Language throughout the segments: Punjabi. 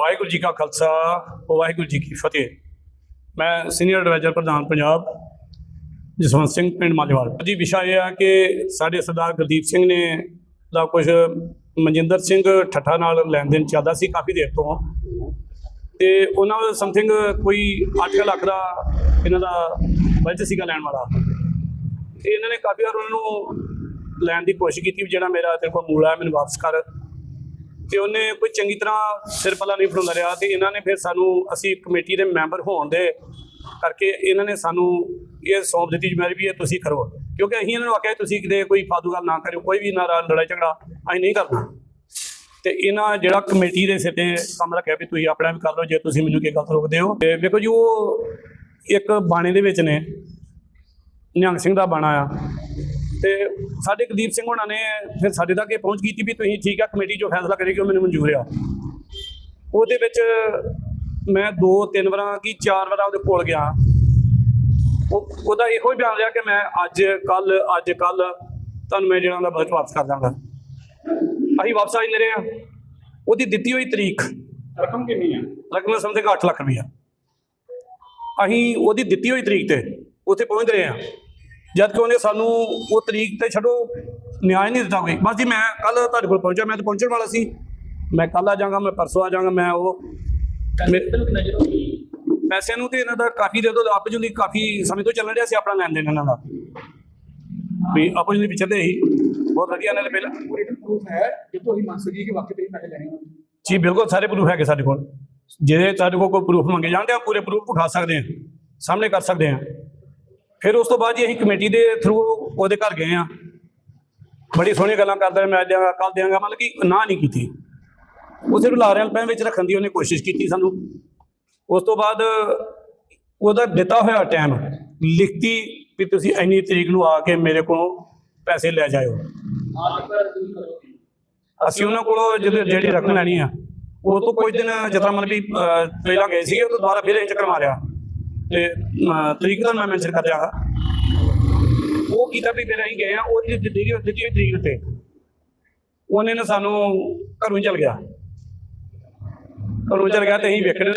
ਵਾਹਿਗੁਰੂ ਜੀ ਕਾ ਖਾਲਸਾ ਵਾਹਿਗੁਰੂ ਜੀ ਕੀ ਫਤਿਹ। ਮੈਂ ਸੀਨੀਅਰ ਐਡਵਾਈਜ਼ਰ ਪ੍ਰਧਾਨ ਪੰਜਾਬ, ਜਸਵੰਤ ਸਿੰਘ, ਪਿੰਡ ਮਾਲੇਵਾਲ ਜੀ, ਵਿਸ਼ਾ ਇਹ ਆ ਕਿ ਸਾਡੇ ਸਰਦਾਰ ਗੁਰਦੀਪ ਸਿੰਘ ਨੇ ਦਾ ਕੁਝ ਮਨਜਿੰਦਰ ਸਿੰਘ ਠੱਠਾ ਨਾਲ ਲੈਣ ਦੇਣ ਚੱਲਦਾ ਸੀ ਕਾਫੀ ਦੇਰ ਤੋਂ। ਤੇ ਉਹਨਾਂ ਦਾ ਸਮਥਿੰਗ ਕੋਈ 8 ਲੱਖ ਦਾ ਇਹਨਾਂ ਦਾ ਬਜਟ ਸੀਗਾ ਲੈਣ ਵਾਲਾ। ਤੇ ਇਹਨਾਂ ਨੇ ਕਾਫੀ ਵਾਰ ਉਹਨਾਂ ਨੂੰ ਲੈਣ ਦੀ ਕੋਸ਼ਿਸ਼ ਕੀਤੀ ਵੀ ਜਿਹੜਾ ਮੇਰਾ ਤੇਰੇ ਕੋਲ ਮੂਲ ਹੈ ਮੈਨੂੰ ਵਾਪਸ ਕਰ। ਤੇ ਉਹਨੇ ਕੋਈ ਚੰਗੀ ਤਰ੍ਹਾਂ ਸਿਰ ਪੱਲਾ ਨਹੀਂ ਫੜਾਉਂਦਾ ਰਿਹਾ ਤੇ ਇਹਨਾਂ ਨੇ ਫਿਰ ਸਾਨੂੰ, ਅਸੀਂ ਕਮੇਟੀ ਦੇ ਮੈਂਬਰ ਹੋਣ ਦੇ ਕਰਕੇ ਇਹਨਾਂ ਨੇ ਸਾਨੂੰ ਇਹ ਸੌਂਪ ਦਿੱਤੀ ਜ਼ਿੰਮੇਵਾਰੀ ਵੀ ਇਹ ਤੁਸੀਂ ਕਰੋ। ਕਿਉਂਕਿ ਅਸੀਂ ਇਹਨਾਂ ਨੂੰ ਆਖਿਆ ਤੁਸੀਂ ਕਿਤੇ ਕੋਈ ਫਾਦੂ ਗੱਲ ਨਾ ਕਰਿਓ, ਕੋਈ ਵੀ ਨਾ ਲੜਾਈ ਝਗੜਾ ਅਸੀਂ ਨਹੀਂ ਕਰਨਾ। ਤੇ ਇਹਨਾਂ ਜਿਹੜਾ ਕਮੇਟੀ ਦੇ ਸਿਰ ਤੇ ਕੰਮ ਰੱਖਿਆ ਵੀ ਤੁਸੀਂ ਆਪਣਾ ਵੀ ਕਰ ਲਓ, ਜੇ ਤੁਸੀਂ ਮੈਨੂੰ ਕੀ ਗਲਤ ਰੋਕਦੇ ਹੋ। ਤੇ ਵੇਖੋ ਜੀ, ਉਹ ਇੱਕ ਬਾਣੇ ਦੇ ਵਿੱਚ ਨੇ, ਨਿਹੰਗ ਸਿੰਘ ਦਾ ਬਾਣਾ ਆ। ਤੇ ਸਾਡੇ ਕੁਲਦੀਪ ਸਿੰਘ ਹੋਣਾ ਨੇ ਫਿਰ ਸਾਡੇ ਤੱਕ ਇਹ ਪਹੁੰਚ ਕੀਤੀ ਵੀ ਤੁਸੀਂ ਠੀਕ ਆ ਕਮੇਟੀ ਜੋ ਫੈਸਲਾ ਕਰੇਗੀ ਉਹ ਮੈਨੂੰ ਮਨਜ਼ੂਰ ਆ। ਉਹਦੇ ਵਿੱਚ ਮੈਂ ਦੋ ਤਿੰਨ ਵਾਰਾਂ ਕੀ ਚਾਰ ਵਾਰਾਂ ਉਹਦੇ ਕੋਲ ਗਿਆ। ਉਹ ਉਹਦਾ ਇਹੋ ਹੀ ਬਿਆਨ ਰਿਹਾ ਕਿ ਮੈਂ ਅੱਜ ਕੱਲ ਅੱਜ ਕੱਲ ਤੁਹਾਨੂੰ ਮੈਂ ਜਿਹੜਾ ਦਾ ਬਜਟ ਵਾਪਸ ਕਰ ਦਾਂਗਾ। ਅਸੀਂ ਵਾਪਸ ਆ ਜਾਂਦੇ ਰਹੇ ਆ ਉਹਦੀ ਦਿੱਤੀ ਹੋਈ ਤਰੀਕ ਰਕਮ ਕਿੰਨੀ ਹੈ ਰਕਮ ਸਮਝੇ 8 ਲੱਖ ਰੁਪਈਆ। ਅਸੀਂ ਉਹਦੀ ਦਿੱਤੀ ਹੋਈ ਤਰੀਕ ਤੇ ਉੱਥੇ ਪਹੁੰਚ ਰਹੇ ਆ ਜਦ ਕਿ ਉਹਨੇ ਸਾਨੂੰ ਉਹ ਤਰੀਕ ਤੇ ਛੱਡੋ ਨਿਆਂ ਹੀ ਨਹੀਂ ਦਿੱਤਾ ਕੋਈ। ਬਸ ਜੀ ਮੈਂ ਕੱਲ ਤੁਹਾਡੇ ਕੋਲ ਪਹੁੰਚਿਆ ਮੈਂ ਤਾਂ ਪਹੁੰਚਣ ਵਾਲਾ ਸੀ। ਮੈਂ ਕੱਲ ਆ ਜਾਵਾਂਗਾ ਮੈਂ ਪਰਸੋਂ ਆ ਜਾਵਾਂਗਾ ਮੈਂ ਉਹ ਪੈਸਿਆਂ ਨੂੰ ਤੇ ਇਹਨਾਂ ਦਾ ਕਾਫੀ ਦੇ ਤੋਂ ਆਪਸ ਦੀ ਕਾਫੀ ਸਮੇਂ ਤੋਂ ਚੱਲਣ ਰਿਹਾ ਸੀ ਆਪਣਾ ਲੈਣ ਦੇਣ ਇਹਨਾਂ ਦਾ। ਵੀ ਆਪਸ ਦੀ ਵਿਚਰਦੇ ਸੀ ਬਹੁਤ ਵਧੀਆ ਇਹਨਾਂ ਨੇ ਪਹਿਲਾਂ। ਪ੍ਰੂਫ ਹੈ ਜੇ ਤੁਸੀਂ ਮੰਨ ਸਕੀਏ ਕਿ ਵਾਕਈ ਤੁਸੀਂ ਪੈਸੇ ਲੈਣੇ ਹੋਣ ਜੀ ਬਿਲਕੁਲ ਸਾਰੇ ਪ੍ਰੂਫ ਹੈਗੇ ਸਾਡੇ ਕੋਲ। ਜੇ ਸਾਡੇ ਕੋਲ ਕੋਈ ਪ੍ਰੂਫ ਮੰਗੇ ਜਾਂਦੇ ਆ ਪੂਰੇ ਪ੍ਰੂਫ ਉਠਾ ਸਕਦੇ ਆ। ਸਾਹਮਣੇ ਕਰ ਸਕਦੇ ਆ। ਫਿਰ ਉਸ ਤੋਂ ਬਾਅਦ ਜੀ ਅਸੀਂ ਕਮੇਟੀ ਦੇ ਥਰੂ ਉਹਦੇ ਘਰ ਗਏ ਆ ਬੜੀ ਸੋਹਣੀਆਂ ਗੱਲਾਂ ਕਰਦਾ ਮੈਂ ਦਿਆਂਗਾ ਕੱਲ ਦਿਆਂਗਾ, ਮਤਲਬ ਕਿ ਨਾ ਨਹੀਂ ਕੀਤੀ। ਉਹ ਸਿਰਫ ਲਾਰਿਆਂ ਪੈਂ ਵਿੱਚ ਰੱਖਣ ਦੀ ਉਹਨੇ ਕੋਸ਼ਿਸ਼ ਕੀਤੀ ਸਾਨੂੰ। ਉਸ ਤੋਂ ਬਾਅਦ ਉਹਦਾ ਦਿੱਤਾ ਹੋਇਆ ਟਾਈਮ ਲਿਖਤੀ ਵੀ ਤੁਸੀਂ ਇੰਨੀ ਤਰੀਕ ਨੂੰ ਆ ਕੇ ਮੇਰੇ ਕੋਲੋਂ ਪੈਸੇ ਲੈ ਜਾਇਓ। ਅਸੀਂ ਉਹਨਾਂ ਕੋਲੋਂ ਜਦੋਂ ਜਿਹੜੀ ਰਕਮ ਲੈਣੀ ਆ, ਉਹ ਤੋਂ ਕੁਝ ਦਿਨ ਜਿਤਨਾ ਮਤਲਬ ਵੀ ਪਹਿਲਾਂ ਗਏ ਸੀਗੇ, ਉਹ ਤੋਂ ਦੁਬਾਰਾ ਫਿਰ ਇਹ ਚੱਕਰ ਮਾਰਿਆ। ਤੇ ਤਰੀਕ ਦਾ ਮੈਂ ਮੈਂਸ਼ਨ ਕਰ ਦਿਆਂਗਾ ਉਹ ਕੀਤਾ ਵੀ ਫਿਰ ਅਸੀਂ ਗਏ ਆ ਉਹ ਜਿਹੜੀ ਦਿੱਤੀ ਹੋਈ ਤਰੀਕ ਤੇ। ਉਹਨੇ ਨਾ ਸਾਨੂੰ ਘਰੋਂ ਹੀ ਚਲ ਗਿਆ। ਘਰੋਂ ਚਲ ਗਿਆ ਤੇ ਅਸੀਂ ਵੇਖਣ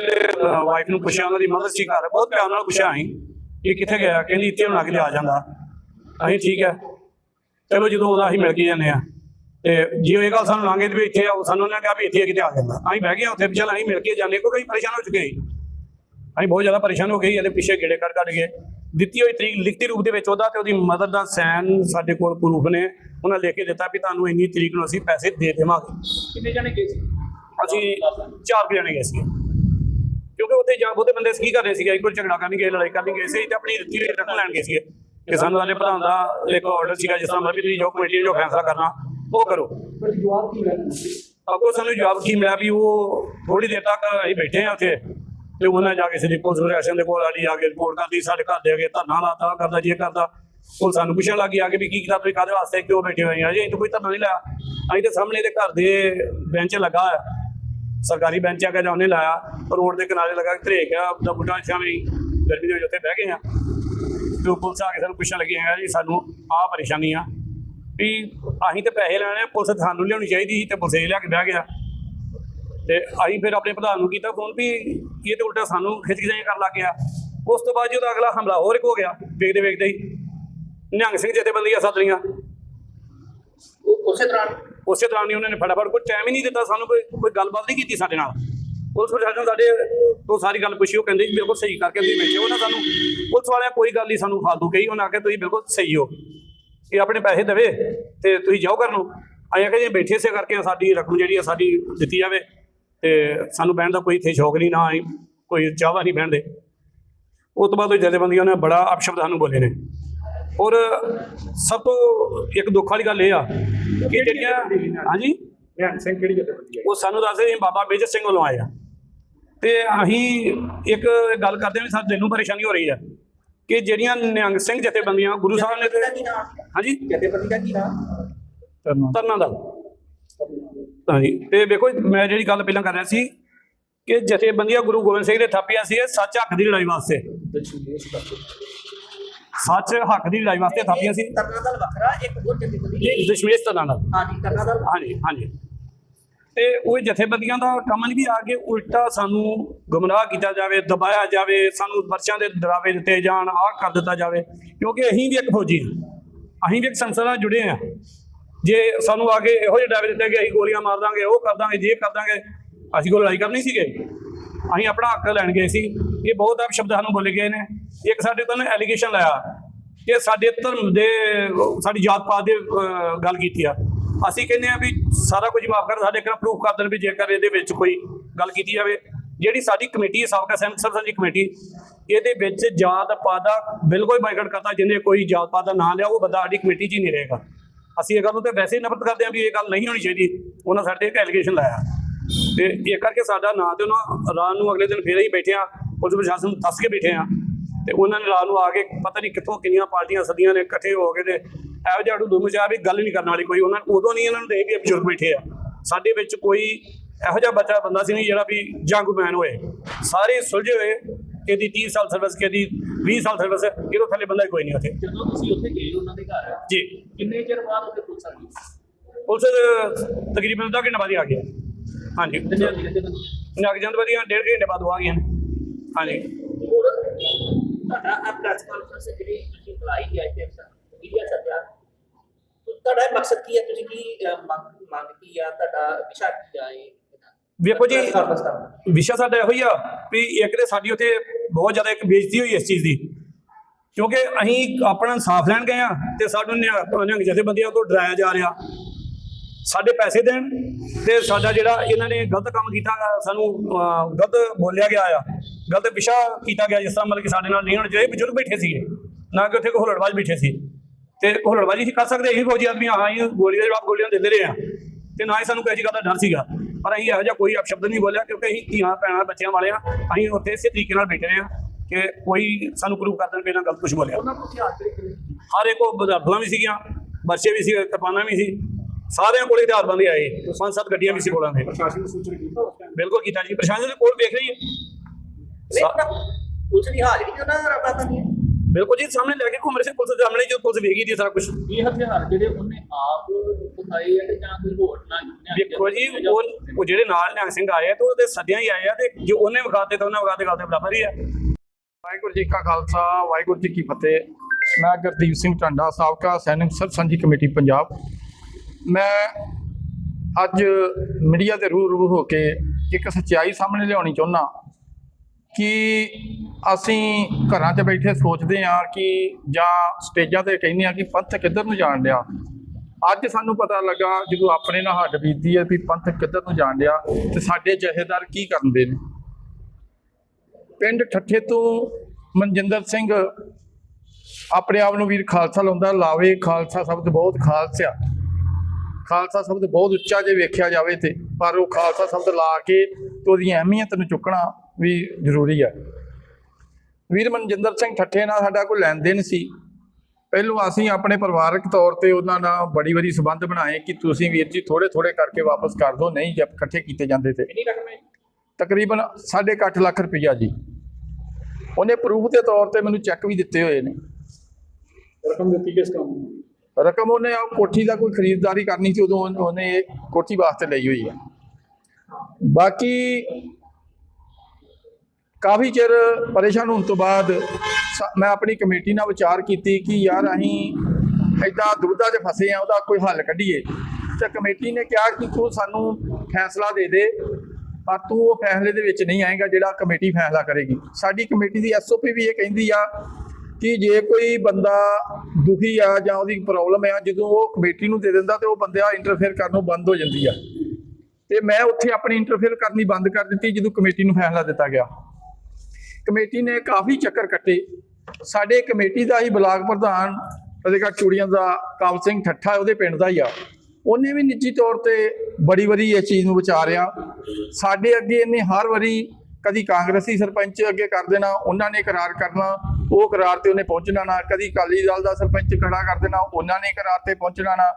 ਵਾਈਫ ਨੂੰ ਪੁੱਛਿਆ, ਉਹਨਾਂ ਦੀ ਮਦਦ ਸੀ ਘਰ। ਬਹੁਤ ਪਿਆਰ ਨਾਲ ਪੁੱਛਿਆ ਅਸੀਂ ਇਹ ਕਿੱਥੇ ਗਿਆ, ਕਹਿੰਦੀ ਇੱਥੇ ਹੁਣ ਆ ਕੇ ਆ ਜਾਂਦਾ। ਅਸੀਂ ਠੀਕ ਹੈ। ਚਲੋ ਜਦੋਂ ਉਹਦਾ ਅਸੀਂ ਮਿਲ ਕੇ ਜਾਂਦੇ ਆ ਤੇ ਜੇ ਇਹ ਗੱਲ ਸਾਨੂੰ ਲਾਂਗੇ ਤੇ ਇੱਥੇ ਆਓ, ਸਾਨੂੰ ਉਹਨਾਂ ਨੇ ਕਿਹਾ ਵੀ ਇੱਥੇ ਕਿਤੇ ਆ ਜਾਂਦਾ। ਅਸੀਂ ਬਹਿ ਗਏ ਉੱਥੇ, ਵੀ ਚੱਲ ਅਸੀਂ ਮਿਲ ਕੇ ਜਾਂਦੇ ਕਿਉਂਕਿ ਅਸੀਂ ਪਰੇਸ਼ਾਨ ਹੋ ਚੁੱਕੇ ਸੀ ਅਸੀਂ ਬਹੁਤ ਜ਼ਿਆਦਾ ਪਰੇਸ਼ਾਨ ਹੋ ਗਏ ਇਹਦੇ ਪਿੱਛੇ ਗੇੜੇ ਕੱਢ ਕੱਢ ਗਏ ਦਿੱਤੀ ਹੋਈ ਤਰੀਕ ਲਿਖਤੀ ਰੂਪ ਦੇ ਵਿੱਚ ਉਹਦਾ ਤੇ ਉਹਦੀ ਮਦਰ ਦਾ ਸਾਈਨ ਸਾਡੇ ਕੋਲ ਪ੍ਰੂਫ ਨੇ। ਉਹਨਾਂ ਲਿਖ ਕੇ ਦਿੱਤਾ ਵੀ ਤੁਹਾਨੂੰ ਇੰਨੀ ਤਰੀਕ ਨੂੰ ਅਸੀਂ ਪੈਸੇ ਦੇ ਦੇਵਾਂਗੇ। ਕਿੰਨੇ ਜਾਣੇ ਗਏ ਸੀ? ਅਸੀਂ ਚਾਰ ਕੁ ਜਣੇ ਗਏ ਸੀ ਕਿਉਂਕਿ ਉੱਥੇ ਜਾ ਬਹੁਤੇ ਬੰਦੇ ਕੀ ਕਰ ਰਹੇ ਸੀਗੇ? ਕੋਈ ਝਗੜਾ ਕਰਨ ਗਏ ਲੜਾਈ ਕਰਨ ਗਏ ਸੀ ਤੇ ਆਪਣੀ ਦਿੱਤੀ ਹੋਈ ਰਕਮ ਲੈਣ ਗਏ ਸੀਗੇ। ਕਿ ਸਾਨੂੰ ਸਾਡੇ ਪ੍ਰਧਾਨ ਦਾ ਇੱਕ ਆਰਡਰ ਸੀਗਾ ਜਿਸ ਤਰ੍ਹਾਂ ਵੀ ਤੁਸੀਂ ਜੋ ਕਮੇਟੀ ਨੇ ਜੋ ਫੈਸਲਾ ਕਰਨਾ ਉਹ ਕਰੋ। ਪਰ ਜਵਾਬ ਕੀ ਮਿਲਿਆ ਅੱਗੋਂ ਸਾਨੂੰ ਜਵਾਬ ਕੀ ਮਿਲਿਆ ਵੀ ਉਹ ਥੋੜੀ ਦੇਰ ਤੱਕ ਅਸੀਂ ਬੈਠੇ ਆ ਉੱਥੇ। ਤੇ ਉਹਨਾਂ ਜਾ ਕੇ ਸਿੱਧੀ ਪੁਲਿਸ ਪ੍ਰਸ਼ਾਸਨ ਦੇ ਕੋਲ ਆੜੀ ਆ ਕੇ ਰਿਪੋਰਟ ਕਰਦੀ ਸਾਡੇ ਘਰ ਦੇ ਅੱਗੇ ਧਰਨਾ ਲਾਤਾ ਆਹ ਕਰਦਾ ਜੇ ਕਰਦਾ। ਉਹ ਸਾਨੂੰ ਪੁੱਛਣ ਲੱਗੀ ਆ ਕੇ ਵੀ ਕੀ ਕੀਤਾ ਤੁਸੀਂ ਕਾਹਦੇ ਵਾਸਤੇ ਕਿਉਂ ਬੈਠੇ ਹੋਏ ਆ ਜੀ ਅਸੀਂ ਕੋਈ ਧਰਨਾ ਨਹੀਂ ਲਾਇਆ। ਅਸੀਂ ਤਾਂ ਸਾਹਮਣੇ ਦੇ ਘਰ ਦੇ ਬੈਂਚ ਲੱਗਾ ਹੋਇਆ। ਸਰਕਾਰੀ ਬੈਂਚ ਆ ਕੇ ਜਾਂ ਉਹਨੇ ਲਾਇਆ। ਰੋਡ ਦੇ ਕਿਨਾਰੇ ਲਗਾ ਕੇ ਧਰੇਕ ਆ ਦਾ ਬੁੱਢਾ ਸ਼ਾਮੀ ਗਰਮੀ ਦੇ ਵਿੱਚ ਉੱਥੇ ਬਹਿ ਗਏ ਆ। ਤੇ ਉਹ ਪੁਲਿਸ ਆ ਕੇ ਸਾਨੂੰ ਪੁੱਛਣ ਲੱਗੀ ਆ ਜੀ ਸਾਨੂੰ ਆਹ ਪਰੇਸ਼ਾਨੀ ਆ ਵੀ ਅਸੀਂ ਤੇ ਪੈਸੇ ਲੈਣੇ ਆ, ਪੁਲਿਸ ਸਾਨੂੰ ਲਿਆਉਣੀ ਚਾਹੀਦੀ ਸੀ ਤੇ ਪੁਲਿਸ ਇਹ ਲਿਆ ਕੇ ਬਹਿ ਗਿਆ। ਤੇ ਅਸੀਂ ਫਿਰ ਆਪਣੇ ਪ੍ਰਧਾਨ ਨੂੰ ਕੀਤਾ ਫੋਨ ਵੀ ਇਹ ਤੇ ਉਲਟਾ ਸਾਨੂੰ ਖਿੱਚ ਖਿਚਾਈ ਕਰਨ ਲੱਗ ਗਿਆ। ਉਸ ਤੋਂ ਬਾਅਦ ਜੀ ਉਹਦਾ ਅਗਲਾ ਹਮਲਾ ਹੋਰ ਇੱਕ ਹੋ ਗਿਆ ਵੇਖਦੇ ਵੇਖਦੇ ਹੀ। ਨਿਹੰਗ ਸਿੰਘ ਜਥੇਬੰਦੀਆਂ ਸੱਦਰੀਆਂ ਉਸੇ ਤਰ੍ਹਾਂ? ਉਸੇ ਤਰ੍ਹਾਂ ਨਹੀਂ ਉਹਨਾਂ ਨੇ ਫਟਾਫਟ ਕੋਈ ਟਾਈਮ ਹੀ ਨਹੀਂ ਦਿੱਤਾ ਸਾਨੂੰ ਕੋਈ ਕੋਈ ਗੱਲਬਾਤ ਨਹੀਂ ਕੀਤੀ ਸਾਡੇ ਨਾਲ। ਪੁਲਿਸ ਪ੍ਰਸ਼ਾਸਨ ਸਾਡੇ ਤੋਂ ਸਾਰੀ ਗੱਲ ਪੁੱਛੀ ਉਹ ਕਹਿੰਦੇ ਜੀ ਬਿਲਕੁਲ ਸਹੀ ਕਰਕੇ ਤੁਸੀਂ ਬੈਠੇ ਹੋ ਉਹਨਾਂ ਸਾਨੂੰ। ਪੁਲਿਸ ਵਾਲਿਆਂ ਕੋਈ ਗੱਲ ਨਹੀਂ ਸਾਨੂੰ ਫਾਲਤੂ ਕਹੀ ਉਹਨਾਂ ਆਖਿਆ ਤੁਸੀਂ ਬਿਲਕੁਲ ਸਹੀ ਹੋ। ਇਹ ਆਪਣੇ ਪੈਸੇ ਦੇਵੇ ਤੇ ਤੁਸੀਂ ਜਾਓ ਕਰਨ ਨੂੰ। ਅਸੀਂ ਆਖਿਆ ਜੀ ਬੈਠੇ ਸੇ ਕਰਕੇ ਸਾਡੀ ਰਕਮ ਜਿਹੜੀ ਆ ਸਾਡੀ ਦਿੱਤੀ ਜਾਵੇ। ਤੇ ਸਾਨੂੰ ਬਹਿਣ ਦਾ ਕੋਈ ਇੱਥੇ ਸ਼ੌਕ ਨਹੀਂ ਨਾ ਕੋਈ ਚਾਹਵਾ ਨਹੀਂ ਬਹਿਣ ਦੇ। ਉਸ ਤੋਂ ਬਾਅਦ ਉਹ ਜਥੇਬੰਦੀਆਂ ਨੇ ਬੜਾ ਅਪਸ਼ਬਦ ਸਾਨੂੰ ਬੋਲੇ ਨੇ। ਔਰ ਸਭ ਤੋਂ ਇੱਕ ਦੁੱਖ ਵਾਲੀ ਗੱਲ ਇਹ ਆ ਕਿ ਜਿਹੜੀਆਂ ਹਾਂਜੀ? ਨਿਹੰਗ ਸਿੰਘ ਕਿਹੜੀ ਜਥੇਬੰਦੀ ਹੈ ਉਹ ਸਾਨੂੰ ਦੱਸਦੇ ਸੀ ਬਾਬਾ ਮੇਜਰ ਸਿੰਘ ਵੱਲੋਂ ਆਏ ਆ। ਤੇ ਅਸੀਂ ਇੱਕ ਗੱਲ ਕਰਦੇ ਹਾਂ ਵੀ ਸਾਡੇ ਦਿਲ ਨੂੰ ਪਰੇਸ਼ਾਨੀ ਹੋ ਰਹੀ ਆ ਕਿ ਜਿਹੜੀਆਂ ਨਿਹੰਗ ਸਿੰਘ ਜਥੇਬੰਦੀਆਂ ਗੁਰੂ ਸਾਹਿਬ ਨੇ ਹਾਂਜੀ? ਜਥੇਬੰਦੀ ਦਾ ਕੀ ਨਾਮ? ਤਰਨਾ ਦਾ। ਹਾਂਜੀ। ਤੇ ਵੇਖੋ ਮੈਂ ਜਿਹੜੀ ਗੱਲ ਪਹਿਲਾਂ ਕਰ ਰਿਹਾ ਸੀ ਕਿ ਜਥੇਬੰਦੀਆਂ ਗੁਰੂ ਗੋਬਿੰਦ ਸਿੰਘ ਨੇ ਥਾਪੀਆਂ ਸੀ ਇਹ ਸੱਚ ਹੱਕ ਦੀ ਲੜਾਈ ਵਾਸਤੇ। ਸੱਚ ਹੱਕ ਦੀ ਲੜਾਈ ਵਾਸਤੇ ਥਾਪੀਆਂ ਸੀ। ਤਰਨਾ ਦਲ ਵੱਖਰਾ ਇੱਕ ਹੋਰ ਜਥੇਬੰਦੀ। ਦਸ਼ਮੇਸ਼ ਤਰਨਾ ਦਾ ਹਾਂਜੀ ਤੇ ਉਹ ਜਥੇਬੰਦੀਆਂ ਦਾ ਕੰਮ ਨਹੀਂ ਵੀ ਆ ਕੇ ਉਲਟਾ ਸਾਨੂੰ ਗੁੰਮਰਾਹ ਕੀਤਾ ਜਾਵੇ ਦਬਾਇਆ ਜਾਵੇ ਸਾਨੂੰ ਵਰਸ਼ਾਂ ਦੇ ਡਰਾਵੇ ਦਿੱਤੇ ਜਾਣ ਆਹ ਕਰ ਦਿੱਤਾ ਜਾਵੇ ਕਿਉਂਕਿ ਅਸੀਂ ਵੀ ਇੱਕ ਫੌਜੀ ਹਾਂ। ਅਸੀਂ ਵੀ ਇੱਕ ਸੰਸਥਾ ਨਾਲ ਜੁੜੇ ਹਾਂ। ਜੇ ਸਾਨੂੰ ਆ ਕੇ ਇਹੋ ਜਿਹੇ ਡਰਾਵੇ ਦਿੱਤੇ ਕਿ ਅਸੀਂ ਗੋਲੀਆਂ ਮਾਰ ਦਾਂਗੇ, ਉਹ ਕਰ ਦਾਂਗੇ, ਜੇ ਕਰ ਦਾਂਗੇ, ਅਸੀਂ ਕੋਈ ਲੜਾਈ ਕਰਨੀ ਸੀਗੇ। ਅਸੀਂ ਆਪਣਾ ਹੱਕ ਲੈਣ ਗਏ ਸੀ। ਇਹ ਬਹੁਤ ਆਪ ਸ਼ਬਦ ਸਾਨੂੰ ਬੋਲੇ ਗਏ ਨੇ। ਇੱਕ ਸਾਡੇ ਤੋਂ ਐਲੀਗੇਸ਼ਨ ਲਾਇਆ ਕਿ ਸਾਡੇ ਧਰਮ ਦੇ, ਸਾਡੀ ਜਾਤ ਪਾਤ ਦੇ ਗੱਲ ਕੀਤੀ ਆ। ਅਸੀਂ ਕਹਿੰਦੇ ਆ ਵੀ ਸਾਰਾ ਕੁਝ ਮਾਫ ਕਰ, ਸਾਡੇ ਕੋਲ ਪ੍ਰੂਫ ਕਰ ਦੇਣ ਵੀ ਜੇਕਰ ਇਹਦੇ ਵਿੱਚ ਕੋਈ ਗੱਲ ਕੀਤੀ ਜਾਵੇ। ਜਿਹੜੀ ਸਾਡੀ ਕਮੇਟੀ ਹੈ, ਸਾਬਕਾ ਸੈਂਟਰ ਸਰਪੰਚ ਦੀ ਕਮੇਟੀ, ਇਹਦੇ ਵਿੱਚ ਜਾਤ ਪਾਤ ਦਾ ਬਿਲਕੁਲ ਬਾਈਕਾਟ ਕਰਤਾ। ਜਿਹਨੇ ਕੋਈ ਜਾਤ ਪਾਤ ਦਾ ਨਾਂ ਲਿਆ, ਉਹ ਬੰਦਾ ਸਾਡੀ ਕਮੇਟੀ 'ਚ ਹੀ ਨਹੀਂ ਰਹੇਗਾ। ਅਸੀਂ ਇਹ ਗੱਲ ਨੂੰ ਤੇ ਵੈਸੇ ਹੀ ਨਫ਼ਰਤ ਕਰਦੇ ਹਾਂ ਵੀ ਇਹ ਗੱਲ ਨਹੀਂ ਹੋਣੀ ਚਾਹੀਦੀ। ਉਹਨਾਂ ਸਾਡੇ ਤੇ ਇੱਕ ਐਲੀਗੇਸ਼ਨ ਲਾਇਆ। ਤੇ ਇਹ ਕਰਕੇ ਸਾਡਾ ਨਾਂ ਤੇ ਉਹਨਾਂ ਰਾਤ ਨੂੰ ਅਗਲੇ ਦਿਨ ਫੇਰ ਹੀ ਬੈਠੇ ਆ ਪੁਲਿਸ ਪ੍ਰਸ਼ਾਸਨ ਨੂੰ ਦੱਸ ਕੇ ਬੈਠੇ ਆ ਤੇ ਉਹਨਾਂ ਨੇ ਰਾਤ ਨੂੰ ਆ ਕੇ ਪਤਾ ਨਹੀਂ ਕਿੱਥੋਂ ਕਿੰਨੀਆਂ ਪਾਰਟੀਆਂ ਸਦੀਆਂ ਨੇ, ਇਕੱਠੇ ਹੋ ਕੇ ਤੇ ਇਹੋ ਜਿਹਾ ਡੂਮ ਮਚਾ ਵੀ ਗੱਲ ਨਹੀਂ ਕਰਨ ਵਾਲੀ ਕੋਈ। ਉਹਨਾਂ ਉਦੋਂ ਨਹੀਂ ਇਹਨਾਂ ਨੂੰ ਦੇ ਵੀ ਬਜ਼ੁਰਗ ਬੈਠੇ ਆ। ਸਾਡੇ ਵਿੱਚ ਕੋਈ ਇਹੋ ਜਿਹਾ ਬੱਚਾ ਬੰਦਾ ਸੀ ਨਹੀਂ ਜਿਹੜਾ ਵੀ ਜੰਗ ਮੈਨ ਹੋਏ। ਸਾਰੇ ਸੁਲਝੇ ਹੋਏ। ਕਿਹਦੀ 30 ਸਾਲ ਸਰਵਿਸ ਕਿਹਦੀ 20 ਸਾਲ ਸਰਵਿਸ ਇਹਦੋਂ ਥੱਲੇ ਬੰਦਾ ਕੋਈ ਨਹੀਂ ਉੱਥੇ। ਜਦੋਂ ਤੁਸੀਂ ਉੱਥੇ ਗਏ ਉਹਨਾਂ ਦੇ ਘਰ ਜੀ। ਕਿੰਨੇ ਚਿਰ ਬਾਅਦ ਉੱਥੇ ਪੁਲਿਸ ਆ ਗਈ? ਪੁਲਿਸ ਤਕਰੀਬਨ ਅੱਧਾ ਘੰਟਾ ਬਾਅਦ ਹੀ ਆ ਗਿਆ ਹਾਂਜੀ। ਨਗ ਜੰਦ ਵਧੀਆਂ ਡੇਢ ਘੰਟੇ ਬਾਅਦ ਆ ਗਈਆਂ। ਹਾਂਜੀ। ਤੁਹਾਡਾ ਆ ਪ੍ਰੈਸ ਕਾਨਫਰੰਸ ਜਿਹੜੀ ਤੁਸੀਂ ਬੁਲਾਈ ਹੈ ਇੱਥੇ ਮੀਡੀਆ ਸੱਦਿਆ ਤੁਹਾਡਾ ਮਕਸਦ ਕੀ ਹੈ? ਤੁਸੀਂ ਕੀ ਮੰਗ ਕੀ ਆ? ਤੁਹਾਡਾ ਵਿਸ਼ਾ ਕੀ ਆ ਇਹ? ਵੇਖੋ ਜੀ। ਵਿਸ਼ਾ ਸਾਡਾ ਇਹੋ ਹੀ ਆ ਵੀ ਇੱਕ ਤੇ ਸਾਡੀ ਉੱਥੇ ਬਹੁਤ ਜ਼ਿਆਦਾ ਇੱਕ ਬੇਇੱਜ਼ਤੀ ਹੋਈ ਇਸ ਚੀਜ਼ ਦੀ। ਕਿਉਂਕਿ ਅਸੀਂ ਆਪਣਾ ਇਨਸਾਫ ਲੈਣ ਗਏ ਆ ਤੇ ਸਾਨੂੰ ਨਿਹੰਗ ਜਥੇਬੰਦੀਆਂ ਤੋਂ ਡਰਾਇਆ ਜਾ ਰਿਹਾ। ਸਾਡੇ ਪੈਸੇ ਦੇਣ ਤੇ ਸਾਡਾ ਜਿਹੜਾ ਇਹਨਾਂ ਨੇ ਗਲਤ ਕੰਮ ਕੀਤਾ ਸਾਨੂੰ ਗਲਤ ਬੋਲਿਆ ਗਿਆ ਆ। ਗਲਤ ਵਿਸ਼ਾ ਕੀਤਾ ਗਿਆ ਜਿਸ ਤਰ੍ਹਾਂ ਮਤਲਬ ਕਿ ਸਾਡੇ ਨਾਲ ਨਹੀਂ ਹੋਣਾ ਚਾਹੀਦਾ ਬਜ਼ੁਰਗ ਬੈਠੇ ਸੀਗੇ। ਨਾ ਕਿ ਉੱਥੇ ਕੋਈ ਹੁਲੜਬਾਜ਼ ਬੈਠੇ ਸੀ। ਤੇ ਹੁਲੜਬਾਜ਼ੀ ਅਸੀਂ ਕਰ ਸਕਦੇ ਅਸੀਂ ਫੌਜੀ ਆਦਮੀ ਹਾਂ ਅਸੀਂ ਗੋਲੀ ਦਾ ਜਵਾਬ ਗੋਲੀਆਂ ਦਿੰਦੇ ਰਹੇ ਆ। ਤੇ ਨਾ ਹੀ ਸਾਨੂੰ ਕਿਸੇ ਗੱਲ ਦਾ ਡਰ ਸੀਗਾ। ਪਰ ਅਸੀਂ ਇਹੋ ਜਿਹਾ ਕੋਈ ਅਪਸ਼ਬਦ ਨਹੀਂ ਬੋਲਿਆ ਕਿਉਂਕਿ ਅਸੀਂ ਧੀਆਂ ਭੈਣਾਂ ਬੱਚਿਆਂ ਵਾਲੇ ਆ ਅਸੀਂ ਉੱਥੇ ਇਸੇ ਤਰੀਕੇ ਨਾਲ ਬੈਠੇ ਰਹੇ ਆ ਕਿ ਕੋਈ ਸਾਨੂੰ ਪ੍ਰੂਵ ਕਰ ਦੇਣ ਵੀ ਇਹਨਾਂ ਗਲਤ ਕੁਝ ਬੋਲਿਆ। ਹਰ ਇੱਕ ਕੋਲ ਬਦਰਫਲਾਂ ਵੀ ਸੀਗੀਆਂ ਬੱਚੇ ਵੀ ਸੀ ਕਿਰਪਾਨਾਂ ਵੀ ਸੀ। ਸਾਰਿਆਂ ਕੋਲ ਹਥਿਆਰ ਬੰਦੇ ਆਏ ਪੰਜ ਸੱਤ ਗੱਡੀਆਂ ਵੀ ਸੀ ਕੋਲਾਂ ਦੇ। ਪ੍ਰਸ਼ਾਸਨ ਨੂੰ ਕੀਤਾ ਬਿਲਕੁਲ ਕੀਤਾ ਜੀ ਪ੍ਰਸ਼ਾਸਨ ਦੇ ਕੋਲ ਵੇਖ ਰਹੀ ਹੈ। ਪੁਲਿਸ ਦੀ ਹਾਜ਼ਰੀ ਨਹੀਂ ਬਿਲਕੁਲ ਜੀ ਸਾਹਮਣੇ ਲੈ ਕੇ ਘੁੰਮ ਰਹੇ ਸੀ ਪੁਲਿਸ ਸਾਹਮਣੇ ਜੋ ਪੁਲਿਸ ਵੇਖੀ ਦੀ ਸਾਰਾ ਕੁਝ ਇਹ ਹਥਿਆਰ ਜਿਹੜੇ ਉਹਨੇ ਆਪ ਆ ਤੇ ਜਾਂ ਕੋਈ ਹੋਰ ਨਾ ਵੇਖੋ ਜੀ ਉਹ ਉਹ ਜਿਹੜੇ ਨਾਲ ਨਿਹੰਗ ਸਿੰਘ ਆਏ ਆ ਤੇ ਉਹਦੇ ਸੱਦਿਆਂ ਹੀ ਆਏ ਆ ਤੇ ਜੋ ਉਹਨੇ ਵਿਖਾਤੇ ਤਾਂ ਉਹਨਾਂ ਵਿਖਾਤੇ ਗੱਲ ਤੇ ਬਰਾਬਰ ਹੀ ਆ। ਵਾਹਿਗੁਰੂ ਜੀ ਕਾ ਖਾਲਸਾ ਵਾਹਿਗੁਰੂ ਜੀ ਕੀ ਫਤਿਹ। ਮੈਂ ਗੁਰਦੀਪ ਸਿੰਘ ਟਾਂਡਾ ਸਾਬਕਾ ਸੈਨਿਕ ਸਰਸੰਜੀ ਕਮੇਟੀ ਪੰਜਾਬ। ਮੈਂ ਅੱਜ ਮੀਡੀਆ ਦੇ ਰੂਬਰੂ ਹੋ ਕੇ ਇੱਕ ਸੱਚਾਈ ਸਾਹਮਣੇ ਲਿਆਉਣੀ ਚਾਹੁੰਦਾ ਕਿ ਅਸੀਂ ਘਰਾਂ 'ਚ ਬੈਠੇ ਸੋਚਦੇ ਹਾਂ ਕਿ ਜਾਂ ਸਟੇਜਾਂ ਤੇ ਕਹਿੰਦੇ ਹਾਂ ਕਿ ਪੰਥ ਕਿੱਧਰ ਨੂੰ ਜਾਣ ਡਿਆ। ਅੱਜ ਸਾਨੂੰ ਪਤਾ ਲੱਗਾ, ਜਦੋਂ ਆਪਣੇ ਨਾਲ ਹੱਡ ਬੀਤੀ ਹੈ ਵੀ ਪੰਥ ਕਿੱਧਰ ਨੂੰ ਜਾਣ ਡਿਆ, ਤੇ ਸਾਡੇ ਜਥੇਦਾਰ ਕੀ ਕਰਦੇ ਨੇ? ਪਿੰਡ ਠੱਠੇ ਤੋਂ ਮਨਜਿੰਦਰ ਸਿੰਘ ਆਪਣੇ ਆਪ ਨੂੰ ਵੀਰ ਖਾਲਸਾ ਲਾਉਂਦਾ, ਲਾਵੇ ਖਾਲਸਾ ਸ਼ਬਦ ਬਹੁਤ ਖਾਲਸਾ। ਖਾਲਸਾ ਸ਼ਬਦ ਬਹੁਤ ਉੱਚਾ ਜੇ ਵੇਖਿਆ ਜਾਵੇ ਤੇ, ਪਰ ਉਹ ਖਾਲਸਾ ਸ਼ਬਦ ਲਾ ਕੇ ਤੇ ਉਹਦੀ ਅਹਿਮੀਅਤ ਨੂੰ ਚੁੱਕਣਾ ਵੀ ਜ਼ਰੂਰੀ ਹੈ ਵੀਰ ਮਨਜਿੰਦਰ ਸਿੰਘ ਠੱਠੇ ਨਾਲ ਸਾਡਾ ਕੋਈ ਲੈਣ ਦੇਣ ਸੀ। ਪਹਿਲੋਂ ਅਸੀਂ ਆਪਣੇ ਪਰਿਵਾਰਕ ਤੌਰ ਤੇ ਉਹਨਾਂ ਨਾਲ ਬੜੀ ਵਾਰੀ ਸਬੰਧ ਬਣਾਏ ਕਿ ਤੁਸੀਂ ਵੀਰ ਜੀ ਥੋੜੇ ਥੋੜੇ ਕਰਕੇ ਵਾਪਸ ਕਰ ਦਿਓ ਨਹੀਂ ਜਦ ਇਕੱਠੇ ਕੀਤੇ ਜਾਂਦੇ ਤੇ। ਕਿੰਨੀ ਰਕਮ ਹੈ ਤਕਰੀਬਨ 8.5 ਲੱਖ ਰੁਪਈਆ ਜੀ। ਉਹਨੇ ਪ੍ਰੂਫ ਦੇ ਤੌਰ ਤੇ ਮੈਨੂੰ ਚੈੱਕ ਵੀ ਦਿੱਤੇ ਹੋਏ ਨੇ। ਰਕਮ ਦਿੱਤੀ ਕਿਸ ਕੰਮ ਰਕਮ ਉਹਨੇ ਆ ਕੋਠੀ ਦਾ ਕੋਈ ਖਰੀਦਦਾਰੀ ਕਰਨੀ ਸੀ ਉਦੋਂ ਉਹਨ- ਕੋਠੀ ਵਾਸਤੇ ਲਈ ਹੋਈ ਹੈ। ਬਾਕੀ ਕਾਫੀ ਚਿਰ ਪਰੇਸ਼ਾਨ ਹੋਣ ਤੋਂ ਬਾਅਦ ਸ- ਮੈਂ ਆਪਣੀ ਕਮੇਟੀ ਨਾਲ ਵਿਚਾਰ ਕੀਤੀ ਕਿ ਯਾਰ ਅਸੀਂ ਐਦਾਂ ਦੁਬਿਧਾ 'ਚ ਫਸੇ ਆ ਉਹਦਾ ਕੋਈ ਹੱਲ ਕੱਢੀਏ। ਤੇ ਕਮੇਟੀ ਨੇ ਕਿਹਾ ਕਿ ਤੂੰ ਸਾਨੂੰ ਫੈਸਲਾ ਦੇ ਦੇ, ਪਰ ਤੂੰ ਉਹ ਫੈਸਲੇ ਦੇ ਵਿੱਚ ਨਹੀਂ ਆਏਗਾ ਜਿਹੜਾ ਕਮੇਟੀ ਫੈਸਲਾ ਕਰੇਗੀ। ਸਾਡੀ ਕਮੇਟੀ ਦੀ ਐਸਓਪੀ ਵੀ ਇਹ ਕਹਿੰਦੀ ਆ ਕਿ ਜੇ ਕੋਈ ਬੰਦਾ ਦੁਖੀ ਆ ਜਾਂ ਉਹਦੀ ਪ੍ਰੋਬਲਮ ਆ, ਜਦੋਂ ਉਹ ਕਮੇਟੀ ਨੂੰ ਦੇ ਦਿੰਦਾ ਤੇ ਉਹ ਬੰਦਾ ਇੰਟਰਫੇਅਰ ਕਰਨੋਂ ਬੰਦ ਹੋ ਜਾਂਦੀ ਆ। ਤੇ ਮੈਂ ਉੱਥੇ ਆਪਣੀ ਇੰਟਰਫੇਅਰ ਕਰਨੀ ਬੰਦ ਕਰ ਦਿੱਤੀ, ਜਦੋਂ ਕਮੇਟੀ ਨੂੰ ਫੈਸਲਾ ਦਿੱਤਾ ਗਿਆ। ਕਮੇਟੀ ਨੇ ਕਾਫੀ ਚੱਕਰ ਕੱਟੇ। ਸਾਡੇ ਕਮੇਟੀ ਦਾ ਹੀ ਬਲਾਕ ਪ੍ਰਧਾਨ ਫਤਿਹਗੜ੍ਹ ਚੂੜੀਆਂ ਦਾ ਕਾਬ ਸਿੰਘ ਠੱਠਾ ਉਹਦੇ ਪਿੰਡ ਦਾ ਹੀ ਆ। ਉਹਨੇ ਵੀ ਨਿੱਜੀ ਤੌਰ ਤੇ ਬੜੀ ਵਾਰੀ ਇਸ ਚੀਜ਼ ਨੂੰ ਵਿਚਾਰਿਆ। ਸਾਡੇ ਅੱਗੇ ਇਹਨੇ ਹਰ ਵਾਰੀ ਕਦੀ ਕਾਂਗਰਸੀ ਸਰਪੰਚ ਅੱਗੇ ਕਰ ਦੇਣਾ, ਉਹਨਾਂ ਨੇ ਇਕਰਾਰ ਕਰਨਾ, ਉਹ ਇਕਰਾਰ ਤੇ ਉਹਨੇ ਪਹੁੰਚਣਾ ਨਾ। ਕਦੀ ਅਕਾਲੀ ਦਲ ਦਾ ਸਰਪੰਚ ਖੜਾ ਕਰ ਦੇਣਾ, ਉਹਨਾਂ ਨੇ ਇਕਰਾਰ ਤੇ ਪਹੁੰਚਣਾ ਨਾ।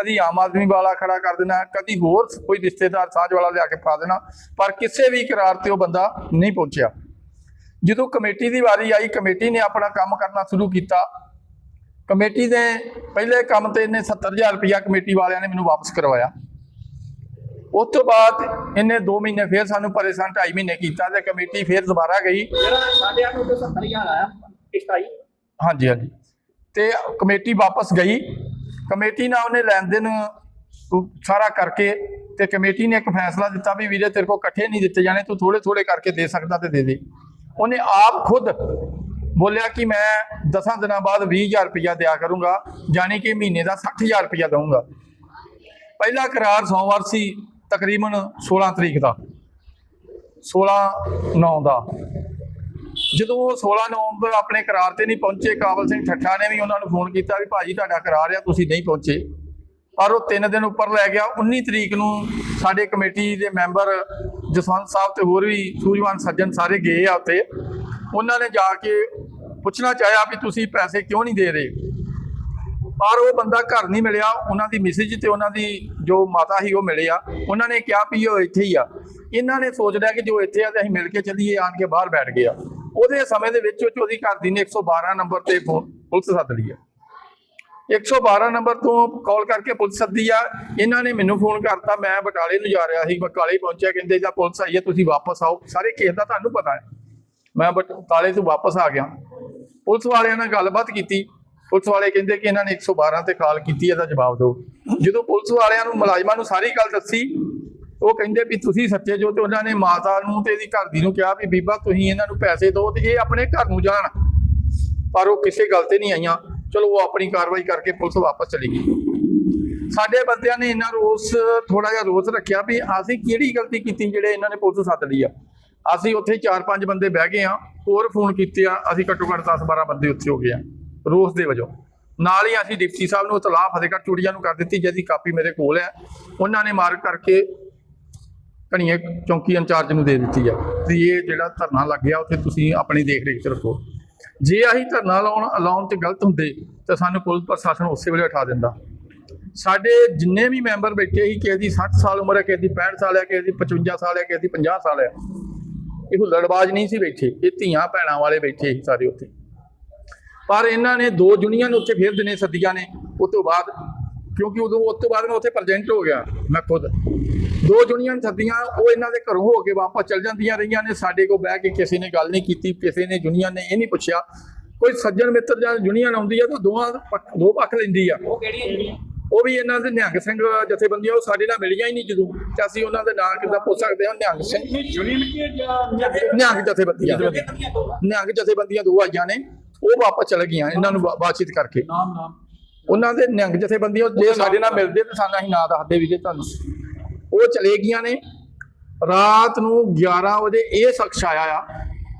ਕਦੀ ਆਮ ਆਦਮੀ ਵਾਲਾ ਖੜਾ ਕਰ ਦੇਣਾ, ਕਦੀ ਹੋਰ ਕੋਈ ਰਿਸ਼ਤੇਦਾਰ ਸਾਂਝ ਵਾਲਾ ਲਿਆ ਕੇ ਪਾ ਦੇਣਾ। ਪਰ ਕਿਸੇ ਵੀ ਇਕਰਾਰ ਤੇ ਉਹ ਬੰਦਾ ਨਹੀਂ ਪਹੁੰਚਿਆ। ਜਦੋਂ ਕਮੇਟੀ ਦੀ ਵਾਰੀ ਆਈ ਕਮੇਟੀ ਨੇ ਆਪਣਾ ਕੰਮ ਕਰਨਾ ਸ਼ੁਰੂ ਕੀਤਾ। ਕਮੇਟੀ ਦੇ ਪਹਿਲੇ ਕੰਮ ਤੇ ਇਹਨੇ 70000 ਰੁਪਇਆ ਕਮੇਟੀ ਵਾਲਿਆਂ ਨੇ ਮੈਨੂੰ ਵਾਪਸ ਕਰਵਾਇਆ। ਉਸ ਤੋਂ ਬਾਅਦ ਇਹਨੇ 2 ਮਹੀਨੇ ਫੇਰ ਸਾਨੂੰ ਪਰੇਸ਼ਾਨ 2.5 ਮਹੀਨੇ ਕੀਤਾ ਤੇ ਕਮੇਟੀ ਫੇਰ ਦੁਬਾਰਾ ਗਈ। ਜਿਹੜਾ ਸਾਡੇ ਆਪ ਨੂੰ 70000 ਆਇਆ ਕਿਸ਼ਤ ਆਈ ਹਾਂਜੀ ਹਾਂਜੀ। ਤੇ ਕਮੇਟੀ ਵਾਪਸ ਗਈ। ਕਮੇਟੀ ਨਾਲ ਉਹਨੇ ਲੈਣ ਦੇਣ ਸਾਰਾ ਕਰਕੇ ਤੇ ਕਮੇਟੀ ਨੇ ਇੱਕ ਫੈਸਲਾ ਦਿੱਤਾ ਵੀ ਵੀਰੇ ਤੇਰੇ ਕੋ ਇਕੱਠੇ ਨਹੀਂ ਦਿੱਤੇ ਜਾਣੇ ਤੂੰ ਥੋੜੇ ਥੋੜੇ ਕਰਕੇ ਦੇ ਸਕਦਾ ਤੇ ਦੇ ਦੇ। ਉਹਨੇ ਆਪ ਖੁਦ ਬੋਲਿਆ ਕਿ ਮੈਂ 10 ਦਿਨਾਂ ਬਾਅਦ 20000 ਰੁਪਇਆ ਦਿਆ ਕਰੂੰਗਾ ਯਾਨੀ ਕਿ ਮਹੀਨੇ ਦਾ 60000 ਰੁਪਇਆ ਦਊਂਗਾ। ਪਹਿਲਾ ਕਰਾਰ ਸੋਮਵਾਰ ਸੀ, ਤਕਰੀਬਨ 16 ਤਰੀਕ ਦਾ। 16 9 ਦਾ। ਜਦੋਂ ਉਹ 16 ਨਵੰਬਰ ਆਪਣੇ ਕਰਾਰ ਤੇ ਨਹੀਂ ਪਹੁੰਚੇ, ਕਾਬਲ ਸਿੰਘ ਠੱਠਾ ਨੇ ਵੀ ਉਹਨਾਂ ਨੂੰ ਫੋਨ ਕੀਤਾ ਵੀ ਭਾਜੀ ਤੁਹਾਡਾ ਕਰਾਰ ਆ, ਤੁਸੀਂ ਨਹੀਂ ਪਹੁੰਚੇ। ਪਰ ਉਹ 3 ਦਿਨ ਉੱਪਰ ਲੈ ਗਿਆ। 19 ਤਰੀਕ ਨੂੰ ਸਾਡੇ ਕਮੇਟੀ ਦੇ ਮੈਂਬਰ ਜਸਵੰਤ ਸਾਹਿਬ ਤੇ ਹੋਰ ਵੀ ਸੂਝਵਾਨ ਸੱਜਣ ਸਾਰੇ ਗਏ ਆ ਉੱਥੇ। ਉਹਨਾਂ ਨੇ ਜਾ ਕੇ ਪੁੱਛਣਾ ਚਾਹਿਆ ਵੀ ਤੁਸੀਂ ਪੈਸੇ ਕਿਉਂ ਨਹੀਂ ਦੇ ਰਹੇ? ਪਰ ਉਹ ਬੰਦਾ ਘਰ ਨਹੀਂ ਮਿਲਿਆ। ਉਹਨਾਂ ਦੀ ਮੈਸੇਜ ਤੇ ਉਹਨਾਂ ਦੀ ਜੋ ਮਾਤਾ ਸੀ ਉਹ ਮਿਲੇ ਆ। ਉਹਨਾਂ ਨੇ ਕਿਹਾ ਵੀ ਉਹ ਇੱਥੇ ਹੀ ਆ। ਇਹਨਾਂ ਨੇ ਸੋਚ ਲਿਆ ਕਿ ਜੋ ਇੱਥੇ ਆ ਤੇ ਅਸੀਂ ਮਿਲ ਕੇ ਚੱਲੀਏ, ਆਣ ਕੇ ਬਾਹਰ ਬੈਠ ਗਏ ਆ। ਉਹਦੇ ਸਮੇਂ ਦੇ ਵਿੱਚ ਉਹਦੀ ਘਰ ਦੀ ਨੇ 112 ਨੰਬਰ ਤੇ ਫੋਨ ਪੁਲਿਸ ਸੱਦ ਲਈ ਆ। 112 ਨੰਬਰ ਤੋਂ ਕਾਲ ਕਰਕੇ ਪੁਲਿਸ ਸੱਦੀ ਆ। ਇਹਨਾਂ ਨੇ ਮੈਨੂੰ ਫੋਨ ਕਰਤਾ, ਮੈਂ ਬਟਾਲੇ ਨੂੰ ਜਾ ਰਿਹਾ ਸੀ, ਬਟਾਲੇ ਪਹੁੰਚਿਆ, ਕਹਿੰਦੇ ਜਾਂ ਪੁਲਿਸ ਆਈ ਹੈ ਤੁਸੀਂ ਵਾਪਸ ਆਓ। ਸਾਰੇ ਕੇਸ ਦਾ ਤੁਹਾਨੂੰ ਪਤਾ ਹੈ। ਮੈਂ ਬਟਾਲੇ ਤੋਂ ਵਾਪਸ ਆ ਗਿਆ। ਪੁਲਿਸ ਵਾਲਿਆਂ ਨਾਲ ਗੱਲਬਾਤ ਕੀਤੀ। ਪੁਲਿਸ ਵਾਲੇ ਕਹਿੰਦੇ ਕਿ ਇਹਨਾਂ ਨੇ 112 ਤੇ ਕਾਲ ਕੀਤੀ, ਇਹਦਾ ਜਵਾਬ ਦਿਓ। ਜਦੋਂ ਪੁਲਿਸ ਵਾਲਿਆਂ ਨੂੰ, ਮੁਲਾਜ਼ਮਾਂ ਨੂੰ ਸਾਰੀ ਗੱਲ ਦੱਸੀ, ਉਹ ਕਹਿੰਦੇ ਵੀ ਤੁਸੀਂ ਸੱਚੇ ਜੋ ਤੇ ਉਹਨਾਂ ਨੇ ਮਾਤਾ ਨੂੰ ਤੇ ਇਹਦੀ ਘਰ ਦੀ ਨੂੰ ਕਿਹਾ ਵੀ ਬੀਬਾ ਤੁਸੀਂ ਇਹਨਾਂ ਨੂੰ ਪੈਸੇ ਦਿਓ ਤੇ ਇਹ ਆਪਣੇ ਘਰ ਨੂੰ ਜਾਣ। ਪਰ ਉਹ ਕਿਸੇ ਗੱਲ ਤੇ ਨਹੀਂ ਆਈਆਂ। ਚਲੋ ਉਹ ਆਪਣੀ ਕਾਰਵਾਈ ਕਰਕੇ ਪੁਲਿਸ ਵਾਪਸ ਚਲੀ ਗਈ। ਸਾਡੇ ਬੰਦਿਆਂ ਨੇ ਇਹਨਾਂ ਰੋਸ ਥੋੜਾ ਜਿਹਾ ਰੋਸ ਰੱਖਿਆ ਵੀ ਅਸੀਂ ਕਿਹੜੀ ਗਲਤੀ ਕੀਤੀ ਜਿਹੜੇ ਇਹਨਾਂ ਨੇ ਪੁਲਿਸ ਸੱਦ ਲਈ ਆ। ਅਸੀਂ ਉੱਥੇ 4-5 ਬੰਦੇ ਬਹਿ ਗਏ ਆ ਹੋਰ ਫੋਨ ਕੀਤੇ ਆ, ਅਸੀਂ ਘੱਟੋ ਘੱਟ 10-12 ਬੰਦੇ ਉੱਥੇ ਹੋ ਗਏ ਆ, ਰੋਸ ਦੇ ਵਜੋਂ। ਨਾਲ ਹੀ ਅਸੀਂ ਡਿਪਟੀ ਸਾਹਿਬ ਨੂੰ ਇਤਲਾਹ ਫਤਿਹਗੜ੍ਹ ਚੂੜੀਆਂ ਨੂੰ ਕਰ ਦਿੱਤੀ, ਜਿਹਦੀ ਕਾਪੀ ਮੇਰੇ ਕੋਲ ਹੈ। ਉਹਨਾਂ ਨੇ ਮਾਰਕ ਕਰਕੇ ਕਣੀਏ ਚੌਂਕੀ ਇੰਚਾਰਜ ਨੂੰ ਦੇ ਦਿੱਤੀ ਆ। ਤੇ ਇਹ ਜਿਹੜਾ ਧਰਨਾ ਲੱਗ ਗਿਆ ਉੱਥੇ ਤੁਸੀਂ ਆਪਣੀ ਦੇਖ ਰੇਖ ਚ ਰੱਖੋ। ਜੇ ਅਸੀਂ ਧਰਨਾ ਲਾਉਣ ਲਾਉਣ ਤੇ ਗਲਤ ਹੁੰਦੇ, ਤਾਂ ਸਾਨੂੰ ਪੁਲਿਸ ਪ੍ਰਸ਼ਾਸਨ ਉਸੇ ਵੇਲੇ ਉਠਾ ਦਿੰਦਾ। ਸਾਡੇ ਜਿੰਨੇ ਵੀ ਮੈਂਬਰ ਬੈਠੇ ਸੀ, ਕਿਸੇ ਦੀ 60 ਸਾਲ ਉਮਰ ਹੈ, ਕਿਸੇ ਦੀ 65 ਸਾਲ ਹੈ, ਕਿਸੇ ਦੀ 55 ਸਾਲ ਹੈ, ਕਿਸੇ ਦੀ 50 ਸਾਲ ਹੈ, ਇਹ ਲੜਬਾਜ਼ ਨਹੀਂ ਸੀ ਬੈਠੇ, ਇਹ ਧੀਆਂ ਭੈਣਾਂ ਵਾਲੇ ਬੈਠੇ ਸੀ ਸਾਰੇ ਉੱਥੇ। ਪਰ ਇਹਨਾਂ ਨੇ ਦੋ ਯੂਨੀਅਨ ਉੱਥੇ ਫੇਰ ਦਿਨੇ ਸੱਦੀਆਂ ਨੇ ਉਸ ਤੋਂ ਬਾਅਦ, ਕਿਉਂਕਿ ਉਦੋਂ ਉਸ ਤੋਂ ਬਾਅਦ ਮੈਂ ਉੱਥੇ ਪ੍ਰੈਜ਼ੈਂਟ ਹੋ ਗਿਆ, ਮੈਂ ਖੁਦ। ਦੋ ਯੂਨੀਅਨ ਸੱਦੀਆਂ ਉਹ ਇਹਨਾਂ ਦੇ ਘਰੋਂ ਹੋ ਕੇ ਵਾਪਸ ਚਲ ਜਾਂਦੀਆਂ ਰਹੀਆਂ ਨੇ। ਸਾਡੇ ਕੋਲ ਬਹਿ ਕੇ ਕਿਸੇ ਨੇ ਗੱਲ ਨਹੀਂ ਕੀਤੀ ਕਿਸੇ ਨੇ ਯੂਨੀਅਨ ਨੇ ਇਹ ਨਹੀਂ ਪੁੱਛਿਆ। ਕੋਈ ਸੱਜਣ ਮਿੱਤਰ ਜਾਂ ਯੂਨੀਅਨ ਆਉਂਦੀ ਆ ਤਾਂ ਪੱਖ- ਦੋ ਪੱਖ ਲੈਂਦੀ ਆ। ਉਹ ਕਿਹੜੀ ਹੈ ਉਹ ਵੀ ਇਹਨਾਂ ਦੇ ਨਿਹੰਗ ਸਿੰਘ ਜਥੇਬੰਦੀਆਂ ਉਹ ਸਾਡੇ ਨਾਲ ਮਿਲੀਆਂ ਹੀ ਨਹੀਂ ਜਦੋਂ। ਤੇ ਅਸੀਂ ਉਹਨਾਂ ਦੇ ਨਾਂ ਕਿੱਦਾਂ ਪੁੱਛ ਸਕਦੇ ਹਾਂ? ਨਿਹੰਗ ਸਿੰਘ। ਯੂਨੀਅਨ ਕੀ ਜਾਂ ਨਿਹੰਗ ਜਥੇਬੰਦੀਆਂ। ਨਿਹੰਗ ਜਥੇਬੰਦੀਆਂ ਦੋ ਆਈਆਂ ਨੇ। ਉਹ ਵਾਪਸ ਚਲ ਗਈਆਂ ਇਹਨਾਂ ਨੂੰ ਬਾਤਚੀਤ ਕਰਕੇ। ਨਾਮ ਨਾਮ। ਉਹਨਾਂ ਦੇ ਨਿਹੰਗ ਜਥੇਬੰਦੀਆਂ ਜੇ ਸਾਡੇ ਨਾਲ ਮਿਲਦੇ ਤੇ ਸਾਨੂੰ ਅਸੀਂ ਨਾਂ ਦੱਸਦੇ ਵੀਰੇ ਤੁਹਾਨੂੰ। ਉਹ ਚਲੇ ਗਈਆਂ ਨੇ। ਰਾਤ ਨੂੰ 11 ਵਜੇ ਇਹ ਸ਼ਖਸ ਆਇਆ ਆ,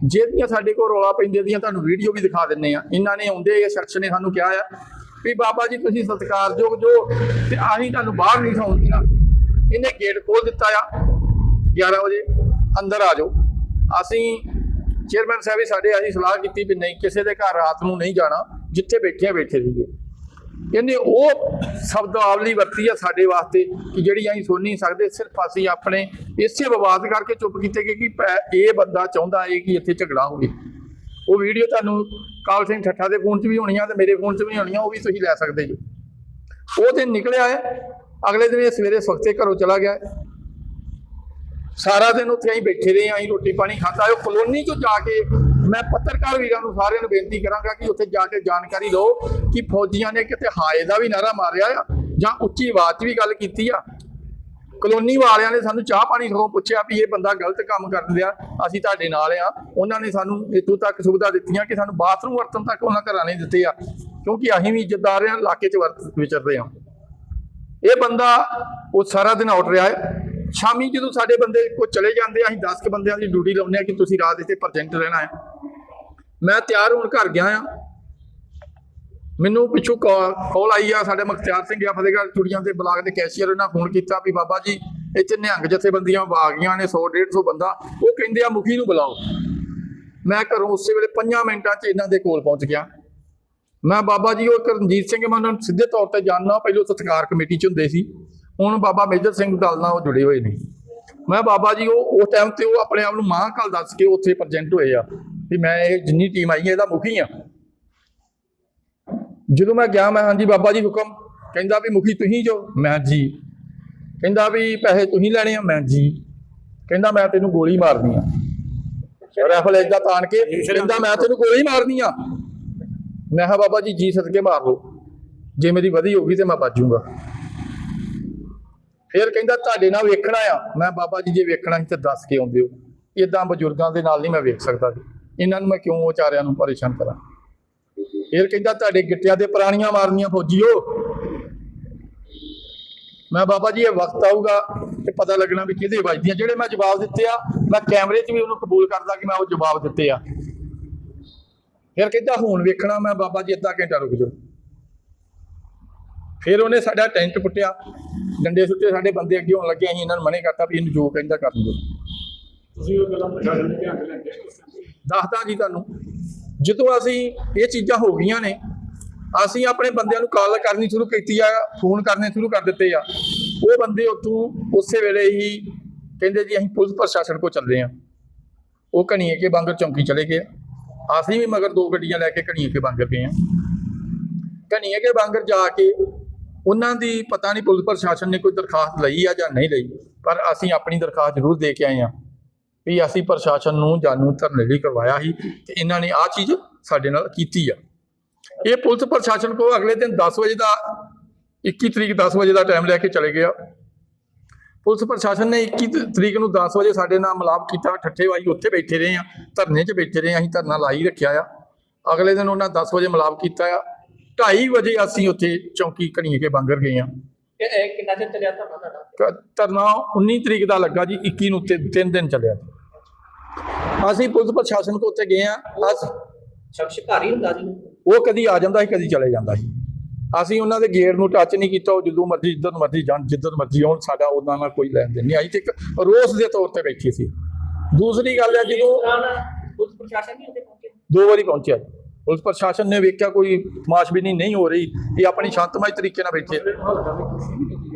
ਜਿਹਦੀਆਂ ਸਾਡੇ ਕੋਲ ਰੌਲਾ ਪੈਂਦੇ ਦੀਆਂ ਤੁਹਾਨੂੰ ਵੀਡੀਓ ਵੀ ਦਿਖਾ ਦਿੰਨੇ ਆ ਇਹਨਾਂ ਨੇ ਆਉਂਦੇ ਇਹ ਸ਼ਖਸ ਨੇ ਸਾਨੂੰ ਕਿਹਾ ਆ ਵੀ ਬਾਬਾ ਜੀ ਤੁਸੀਂ ਸਤਿਕਾਰਯੋਗ ਜੋ ਤੇ ਅਸੀਂ ਤੁਹਾਨੂੰ ਬਾਹਰ ਨਹੀਂ ਸੌਣ ਦੇਣਾ ਇਹਨੇ ਗੇਟ ਖੋਲ ਦਿੱਤਾ ਆ 11 ਵਜੇ। ਅੰਦਰ ਆ ਜਾਓ। ਅਸੀਂ ਚੇਅਰਮੈਨ ਸਾਹਿਬ ਵੀ ਸਾਡੇ ਅਸੀਂ ਸਲਾਹ ਕੀਤੀ ਵੀ ਨਹੀਂ, ਕਿਸੇ ਦੇ ਘਰ ਰਾਤ ਨੂੰ ਨਹੀਂ ਜਾਣਾ, ਜਿੱਥੇ ਬੈਠੇ ਬੈਠੇ ਸੀਗੇ ਇਹਨੇ ਉਹ ਸ਼ਬਦਾਵਲੀ ਵਰਤੀ ਆ ਸਾਡੇ ਵਾਸਤੇ ਕਿ ਜਿਹੜੀ ਅਸੀਂ ਸੁਣ ਨਹੀਂ ਸਕਦੇ, ਸਿਰਫ ਅਸੀਂ ਆਪਣੇ ਇਸੇ ਵਿਵਾਦ ਕਰਕੇ ਚੁੱਪ ਕੀਤੇ ਗਏ ਕਿ ਪੈ- ਇਹ ਬੰਦਾ ਚਾਹੁੰਦਾ ਹੈ ਕਿ ਇੱਥੇ ਝਗੜਾ ਹੋਵੇ। ਉਹ ਵੀਡੀਓ ਤੁਹਾਨੂੰ ਕਾਲ ਸਿੰਘ ਠੱਠਾ ਦੇ ਫੋਨ 'ਚ ਵੀ ਹੋਣੀ ਆ ਤੇ ਮੇਰੇ ਫੋਨ 'ਚ ਵੀ ਹੋਣੀਆਂ ਉਹ ਵੀ ਤੁਸੀਂ ਲੈ ਸਕਦੇ ਜੀ। ਉਹ ਦਿਨ ਨਿਕਲਿਆ ਹੈ, ਅਗਲੇ ਦਿਨ ਇਹ ਸਵੇਰੇ ਸਵਖਤੇ ਘਰੋਂ ਚਲਾ ਗਿਆ ਸਾਰਾ ਦਿਨ ਉੱਥੇ ਅਸੀਂ ਬੈਠੇ ਰਹੇ ਅਸੀਂ ਰੋਟੀ ਪਾਣੀ ਖਾਧਾ, ਉਹ ਕਲੋਨੀ 'ਚੋਂ ਜਾ ਕੇ ਮੈਂ ਪੱਤਰਕਾਰ ਵੀਰਾਂ ਨੂੰ ਸਾਰਿਆਂ ਨੂੰ ਬੇਨਤੀ ਕਰਾਂਗਾ ਕਿ ਉੱਥੇ ਜਾ ਕੇ ਜਾਣਕਾਰੀ ਲਓ ਕਿ ਫੌਜੀਆਂ ਨੇ ਕਿਤੇ ਹਾਏ ਦਾ ਵੀ ਨਾਰਾ ਮਾਰਿਆ ਆ ਜਾਂ ਉੱਚੀ ਆਵਾਜ਼ 'ਚ ਵੀ ਗੱਲ ਕੀਤੀ ਆ। ਕਲੋਨੀ ਵਾਲਿਆਂ ਨੇ ਸਾਨੂੰ ਚਾਹ ਪਾਣੀ ਸਗੋਂ ਪੁੱਛਿਆ ਵੀ ਇਹ ਬੰਦਾ ਗਲਤ ਕੰਮ ਕਰਨ ਦਿਆ ਅਸੀਂ ਤੁਹਾਡੇ ਨਾਲ ਆ। ਉਹਨਾਂ ਨੇ ਸਾਨੂੰ ਇੱਥੋਂ ਤੱਕ ਸੁਵਿਧਾ ਦਿੱਤੀਆਂ ਕਿ ਸਾਨੂੰ ਬਾਥਰੂਮ ਵਰਤਣ ਤੱਕ ਉਹਨਾਂ ਘਰਾਂ ਨੇ ਦਿੱਤੇ ਆ, ਕਿਉਂਕਿ ਅਸੀਂ ਵੀ ਇੱਜ਼ਤਦਾਰ ਆ, ਇਲਾਕੇ 'ਚ ਵਰਤ ਵਿਚਰਦੇ ਆ। ਇਹ ਬੰਦਾ ਉਹ ਸਾਰਾ ਦਿਨ ਆਊਟ ਰਿਹਾ ਹੈ। ਸ਼ਾਮੀ ਜਦੋਂ ਸਾਡੇ ਬੰਦੇ ਕੋ ਚਲੇ ਜਾਂਦੇ ਆ, ਅਸੀਂ 10 ਕੁ ਬੰਦਿਆਂ ਦੀ ਡਿਊਟੀ ਲਾਉਂਦੇ ਆ ਕਿ ਤੁਸੀਂ ਰਾਤ ਇੱਥੇ ਪ੍ਰੈਜ਼ੈਂਟ ਰਹਿਣਾ ਹੈ ਮੈਂ ਤਿਆਰ ਹੋਣ ਘਰ ਗਿਆ ਆ। ਮੈਨੂੰ ਪਿੱਛੋਂ ਕਾਲ ਆਈ ਆ ਸਾਡੇ ਮੁਖਤਿਆਰ ਸਿੰਘ ਆ ਫਤਿਹਗੜ੍ਹ ਚੁੜੀਆਂ ਦੇ ਬਲਾਕ ਦੇ ਕੈਸ਼ੀਅਰ ਉਹਨਾਂ ਫੋਨ ਕੀਤਾ ਵੀ ਬਾਬਾ ਜੀ ਇੱਥੇ ਨਿਹੰਗ ਜਥੇਬੰਦੀਆਂ ਆ ਗਈਆਂ ਨੇ 100 150 ਬੰਦਾ। ਉਹ ਕਹਿੰਦੇ ਆ ਮੁਖੀ ਨੂੰ ਬੁਲਾਓ। ਮੈਂ ਘਰੋਂ ਉਸੇ ਵੇਲੇ 5 ਮਿੰਟਾਂ 'ਚ ਇਹਨਾਂ ਦੇ ਕੋਲ ਪਹੁੰਚ ਗਿਆ। ਮੈਂ ਬਾਬਾ ਜੀ ਉਹ ਇੱਕ ਰਣਜੀਤ ਸਿੰਘ ਮੈਂ ਉਹਨਾਂ ਨੂੰ ਸਿੱਧੇ ਤੌਰ ਤੇ ਜਾਣਦਾ ਪਹਿਲੋਂ ਸਤਿਕਾਰ ਕਮੇਟੀ 'ਚ ਹੁੰਦੇ ਸੀ। ਹੁਣ ਬਾਬਾ ਮੇਜਰ ਸਿੰਘ ਦਲ ਨਾਲ ਉਹ ਜੁੜੇ ਹੋਏ ਨੇ। ਮੈਂ ਬਾਬਾ ਜੀ, ਉਹ ਉਸ ਟਾਈਮ ਤੇ ਉਹ ਆਪਣੇ ਆਪ ਨੂੰ ਮਹਾਂਕਾਲ ਦੱਸ ਕੇ ਉੱਥੇ ਪ੍ਰੈਜ਼ੈਂਟ ਹੋਏ ਆ ਵੀ ਮੈਂ ਇਹ ਜਿੰਨੀ ਟੀਮ ਆਈ ਹੈ ਇਹਦਾ ਮੁਖੀ ਆ। ਜਦੋਂ ਮੈਂ ਗਿਆ, ਮੈਂ ਹਾਂਜੀ ਬਾਬਾ ਜੀ ਹੁਕਮ, ਕਹਿੰਦਾ ਵੀ ਮੁਖੀ ਤੁਸੀਂ ਜੋ। ਮੈਂ ਜੀ। ਕਹਿੰਦਾ ਵੀ ਪੈਸੇ ਤੁਸੀਂ ਲੈਣੇ ਆ, ਮੈਂ ਜੀ। ਕਹਿੰਦਾ ਮੈਂ ਤੈਨੂੰ ਗੋਲੀ ਮਾਰਨੀ ਆ। ਰਾਈਫਲ ਏਦਾਂ ਤਾਣ ਕੇ ਕਹਿੰਦਾ ਮੈਂ ਤੈਨੂੰ ਗੋਲੀ ਮਾਰਨੀ ਆ। ਮੈਂ ਕਿਹਾ ਬਾਬਾ ਜੀ ਜੀ ਸਦਕੇ ਮਾਰ ਲਓ। ਜੇ ਮੇਰੀ ਵਧੀ ਹੋਗੀ ਤੇ ਮੈਂ ਬਾਜੂਗਾ ਫਿਰ ਕਹਿੰਦਾ ਤੁਹਾਡੇ ਨਾਲ ਵੇਖਣਾ ਆ। ਮੈਂ ਬਾਬਾ ਜੀ ਜੇ ਵੇਖਣਾ ਸੀ ਤੇ ਦੱਸ ਕੇ ਆਉਂਦੇ ਹੋ। ਇਦਾਂ ਬਜ਼ੁਰਗਾਂ ਦੇ ਨਾਲ ਨਹੀਂ ਮੈਂ ਵੇਖ ਸਕਦਾ ਜੀ ਇਹਨਾਂ ਨੂੰ ਮੈਂ ਕਿਉਂ ਵਿਚਾਰਿਆਂ ਨੂੰ ਪਰੇਸ਼ਾਨ ਕਰਾਂ? ਫਿਰ ਕਹਿੰਦਾ ਤੁਹਾਡੇ ਗਿੱਟਿਆਂ ਤੇ ਪੁਰਾਣੀਆਂ ਮਾਰਨੀਆਂ ਫੌਜੀਓ। ਮੈਂ ਬਾਬਾ ਜੀ ਇਹ ਵਕਤ ਆਊਗਾ ਤੇ ਪਤਾ ਲੱਗਣਾ ਵੀ ਕਿਹਦੇ ਵੱਜਦੀਆਂ। ਜਿਹੜੇ ਮੈਂ ਜਵਾਬ ਦਿੱਤੇ ਆ, ਮੈਂ ਕੈਮਰੇ 'ਚ ਵੀ ਉਹਨੂੰ ਕਬੂਲ ਕਰਦਾ ਕਿ ਮੈਂ ਉਹ ਜਵਾਬ ਦਿੱਤੇ ਆ। ਫਿਰ ਕਹਿੰਦਾ ਹੁਣ ਵੇਖਣਾ, ਮੈਂ ਬਾਬਾ ਜੀ ਅੱਧਾ ਘੰਟਾ ਰੁਕ ਜਾਓ। ਫਿਰ ਉਹਨੇ ਸਾਡਾ ਟੈਂਟ ਪੁੱਟਿਆ। ਡੰਡੇ ਸੁੱਟੇ ਸਾਡੇ ਬੰਦੇ ਅੱਗੇ ਹੋਣ ਲੱਗੇ ਅਸੀਂ ਇਹਨਾਂ ਨੂੰ ਮਨੇ ਕਰਤਾ ਵੀ ਇਹਨੂੰ ਜੋ ਕਹਿੰਦਾ ਕਰ ਦਿਓ। ਤੁਸੀਂ ਉਹ ਗੱਲਾਂ ਪ੍ਰਸ਼ਾਸਨ ਦੇ ਧਿਆਨ 'ਚ ਲੈਂਦੇ ਹੋ ਉਸ time? ਦੱਸਦਾ ਜੀ ਤੁਹਾਨੂੰ ਜਦੋਂ ਅਸੀਂ ਇਹ ਚੀਜ਼ਾਂ ਹੋ ਗਈਆਂ ਨੇ ਅਸੀਂ ਆਪਣੇ ਬੰਦਿਆਂ ਨੂੰ ਕਾਲ ਕਰਨੀ ਸ਼ੁਰੂ ਕੀਤੀ ਆ ਫੋਨ ਕਰਨੇ ਸ਼ੁਰੂ ਕਰ ਦਿੱਤੇ ਆ। ਉਹ ਬੰਦੇ ਉੱਥੋਂ ਉਸੇ ਵੇਲੇ ਹੀ ਕਹਿੰਦੇ ਜੀ ਅਸੀਂ ਪੁਲਿਸ ਪ੍ਰਸ਼ਾਸਨ ਕੋ ਚੱਲੇ ਆ। ਉਹ ਘਣੀਏ ਕੇ ਬਾਂਗਰ ਚੌਂਕੀ ਚਲੇ ਗਏ। ਅਸੀਂ ਵੀ ਮਗਰ ਦੋ ਗੱਡੀਆਂ ਲੈ ਕੇ ਘਣੀਏ ਕੇ ਬਾਂਗਰ ਗਏ ਆ। ਘਣੀਏ ਕੇ ਬਾਂਗਰ ਜਾ ਕੇ ਉਹਨਾਂ ਦੀ ਪਤਾ ਨਹੀਂ ਪੁਲਿਸ ਪ੍ਰਸ਼ਾਸਨ ਨੇ ਕੋਈ ਦਰਖਾਸਤ ਲਈ ਆ ਜਾਂ ਨਹੀਂ ਲਈ ਪਰ ਅਸੀਂ ਆਪਣੀ ਦਰਖਾਸਤ ਜ਼ਰੂਰ ਦੇ ਕੇ ਆਏ ਆ ਵੀ ਅਸੀਂ ਪ੍ਰਸ਼ਾਸਨ ਨੂੰ ਜਾਣੂ ਧਰਨੇ ਲਈ ਕਰਵਾਇਆ ਸੀ ਤੇ ਇਹਨਾਂ ਨੇ ਆਹ ਚੀਜ਼ ਸਾਡੇ ਨਾਲ ਕੀਤੀ ਆ। ਇਹ ਪੁਲਿਸ ਪ੍ਰਸ਼ਾਸਨ ਕੋ ਅਗਲੇ ਦਿਨ 10 ਵਜੇ ਦਾ 21 ਤਰੀਕ 10 ਵਜੇ ਦਾ ਟਾਈਮ ਲੈ ਕੇ ਚਲੇ ਗਿਆ। ਪੁਲਿਸ ਪ੍ਰਸ਼ਾਸਨ ਨੇ 21 ਤਰੀਕ ਨੂੰ 10 ਵਜੇ ਸਾਡੇ ਨਾਲ ਮਿਲਾਪ ਕੀਤਾ ਠੱਠੇਵਾਈ ਉੱਥੇ ਬੈਠੇ ਰਹੇ ਆ ਧਰਨੇ 'ਚ ਬੈਠੇ ਰਹੇ ਆ, ਅਸੀਂ ਧਰਨਾ ਲਾਈ ਰੱਖਿਆ ਆ। ਅਗਲੇ ਦਿਨ ਉਹਨਾਂ 10 ਵਜੇ ਮਿਲਾਪ ਕੀਤਾ ਆ। 2:30 ਵਜੇ ਅਸੀਂ ਉੱਥੇ ਚੌਂਕੀ ਘਣੀਏ ਕੇ ਬਾਂਗਰ ਗਏ ਆ ਇਹ- ਕਿੰਨਾ ਚਿਰ ਚੱਲਿਆ ਤੁਹਾਨੂੰ ਤੁਹਾਡਾ? ਕ- ਧਰਨਾ 19 ਤਰੀਕ ਦਾ ਲੱਗਾ ਜੀ 21 ਨੂੰ ਤੇ 3 ਦਿਨ ਚੱਲਿਆ। ਅਸੀਂ ਪੁਲਿਸ ਪ੍ਰਸ਼ਾਸਨ ਕੋ ਉੱਤੇ ਗਏ ਆ ਅਸ ਸ਼ਖਸ ਘਰ ਹੀ ਹੁੰਦਾ ਜੀ? ਉਹ ਕਦੀ ਆ ਜਾਂਦਾ ਸੀ ਕਦੀ ਚਲੇ ਜਾਂਦਾ ਸੀ। ਅਸੀਂ ਉਹਨਾਂ ਦੇ ਗੇਟ ਨੂੰ ਟੱਚ ਨਹੀਂ ਕੀਤਾ ਉਹ ਜਦੋਂ ਮਰਜ਼ੀ ਜਿੱਧਰ ਮਰਜ਼ੀ ਜਾਣ ਜਿੱਧਰ ਮਰਜ਼ੀ ਆਉਣ ਸਾਡਾ ਉਹਨਾਂ ਨਾਲ ਕੋਈ ਲੈਣ ਦੇਣ ਨਹੀਂ। ਆਈ ਤੇ ਇੱਕ ਰੋਸ ਦੇ ਤੌਰ ਤੇ ਬੈਠੀ ਸੀ। ਦੂਸਰੀ ਗੱਲ ਹੈ ਜਦੋਂ ਪੁਲਿਸ ਪ੍ਰਸ਼ਾਸਨ ਨਹੀਂ ਉੱਥੇ ਪਹੁੰਚੇ? ਦੋ ਵਾਰੀ ਪਹੁੰਚਿਆ ਜੀ। ਪੁਲਿਸ ਪ੍ਰਸ਼ਾਸਨ ਨੇ ਵੇਖਿਆ ਕੋਈ ਤਮਾਸ਼ਬੀਨੀ ਨਹੀਂ ਹੋ ਰਹੀ ਇਹ ਆਪਣੀ ਸ਼ਾਂਤਮਈ ਤਰੀਕੇ ਨਾਲ ਬੈਠੇ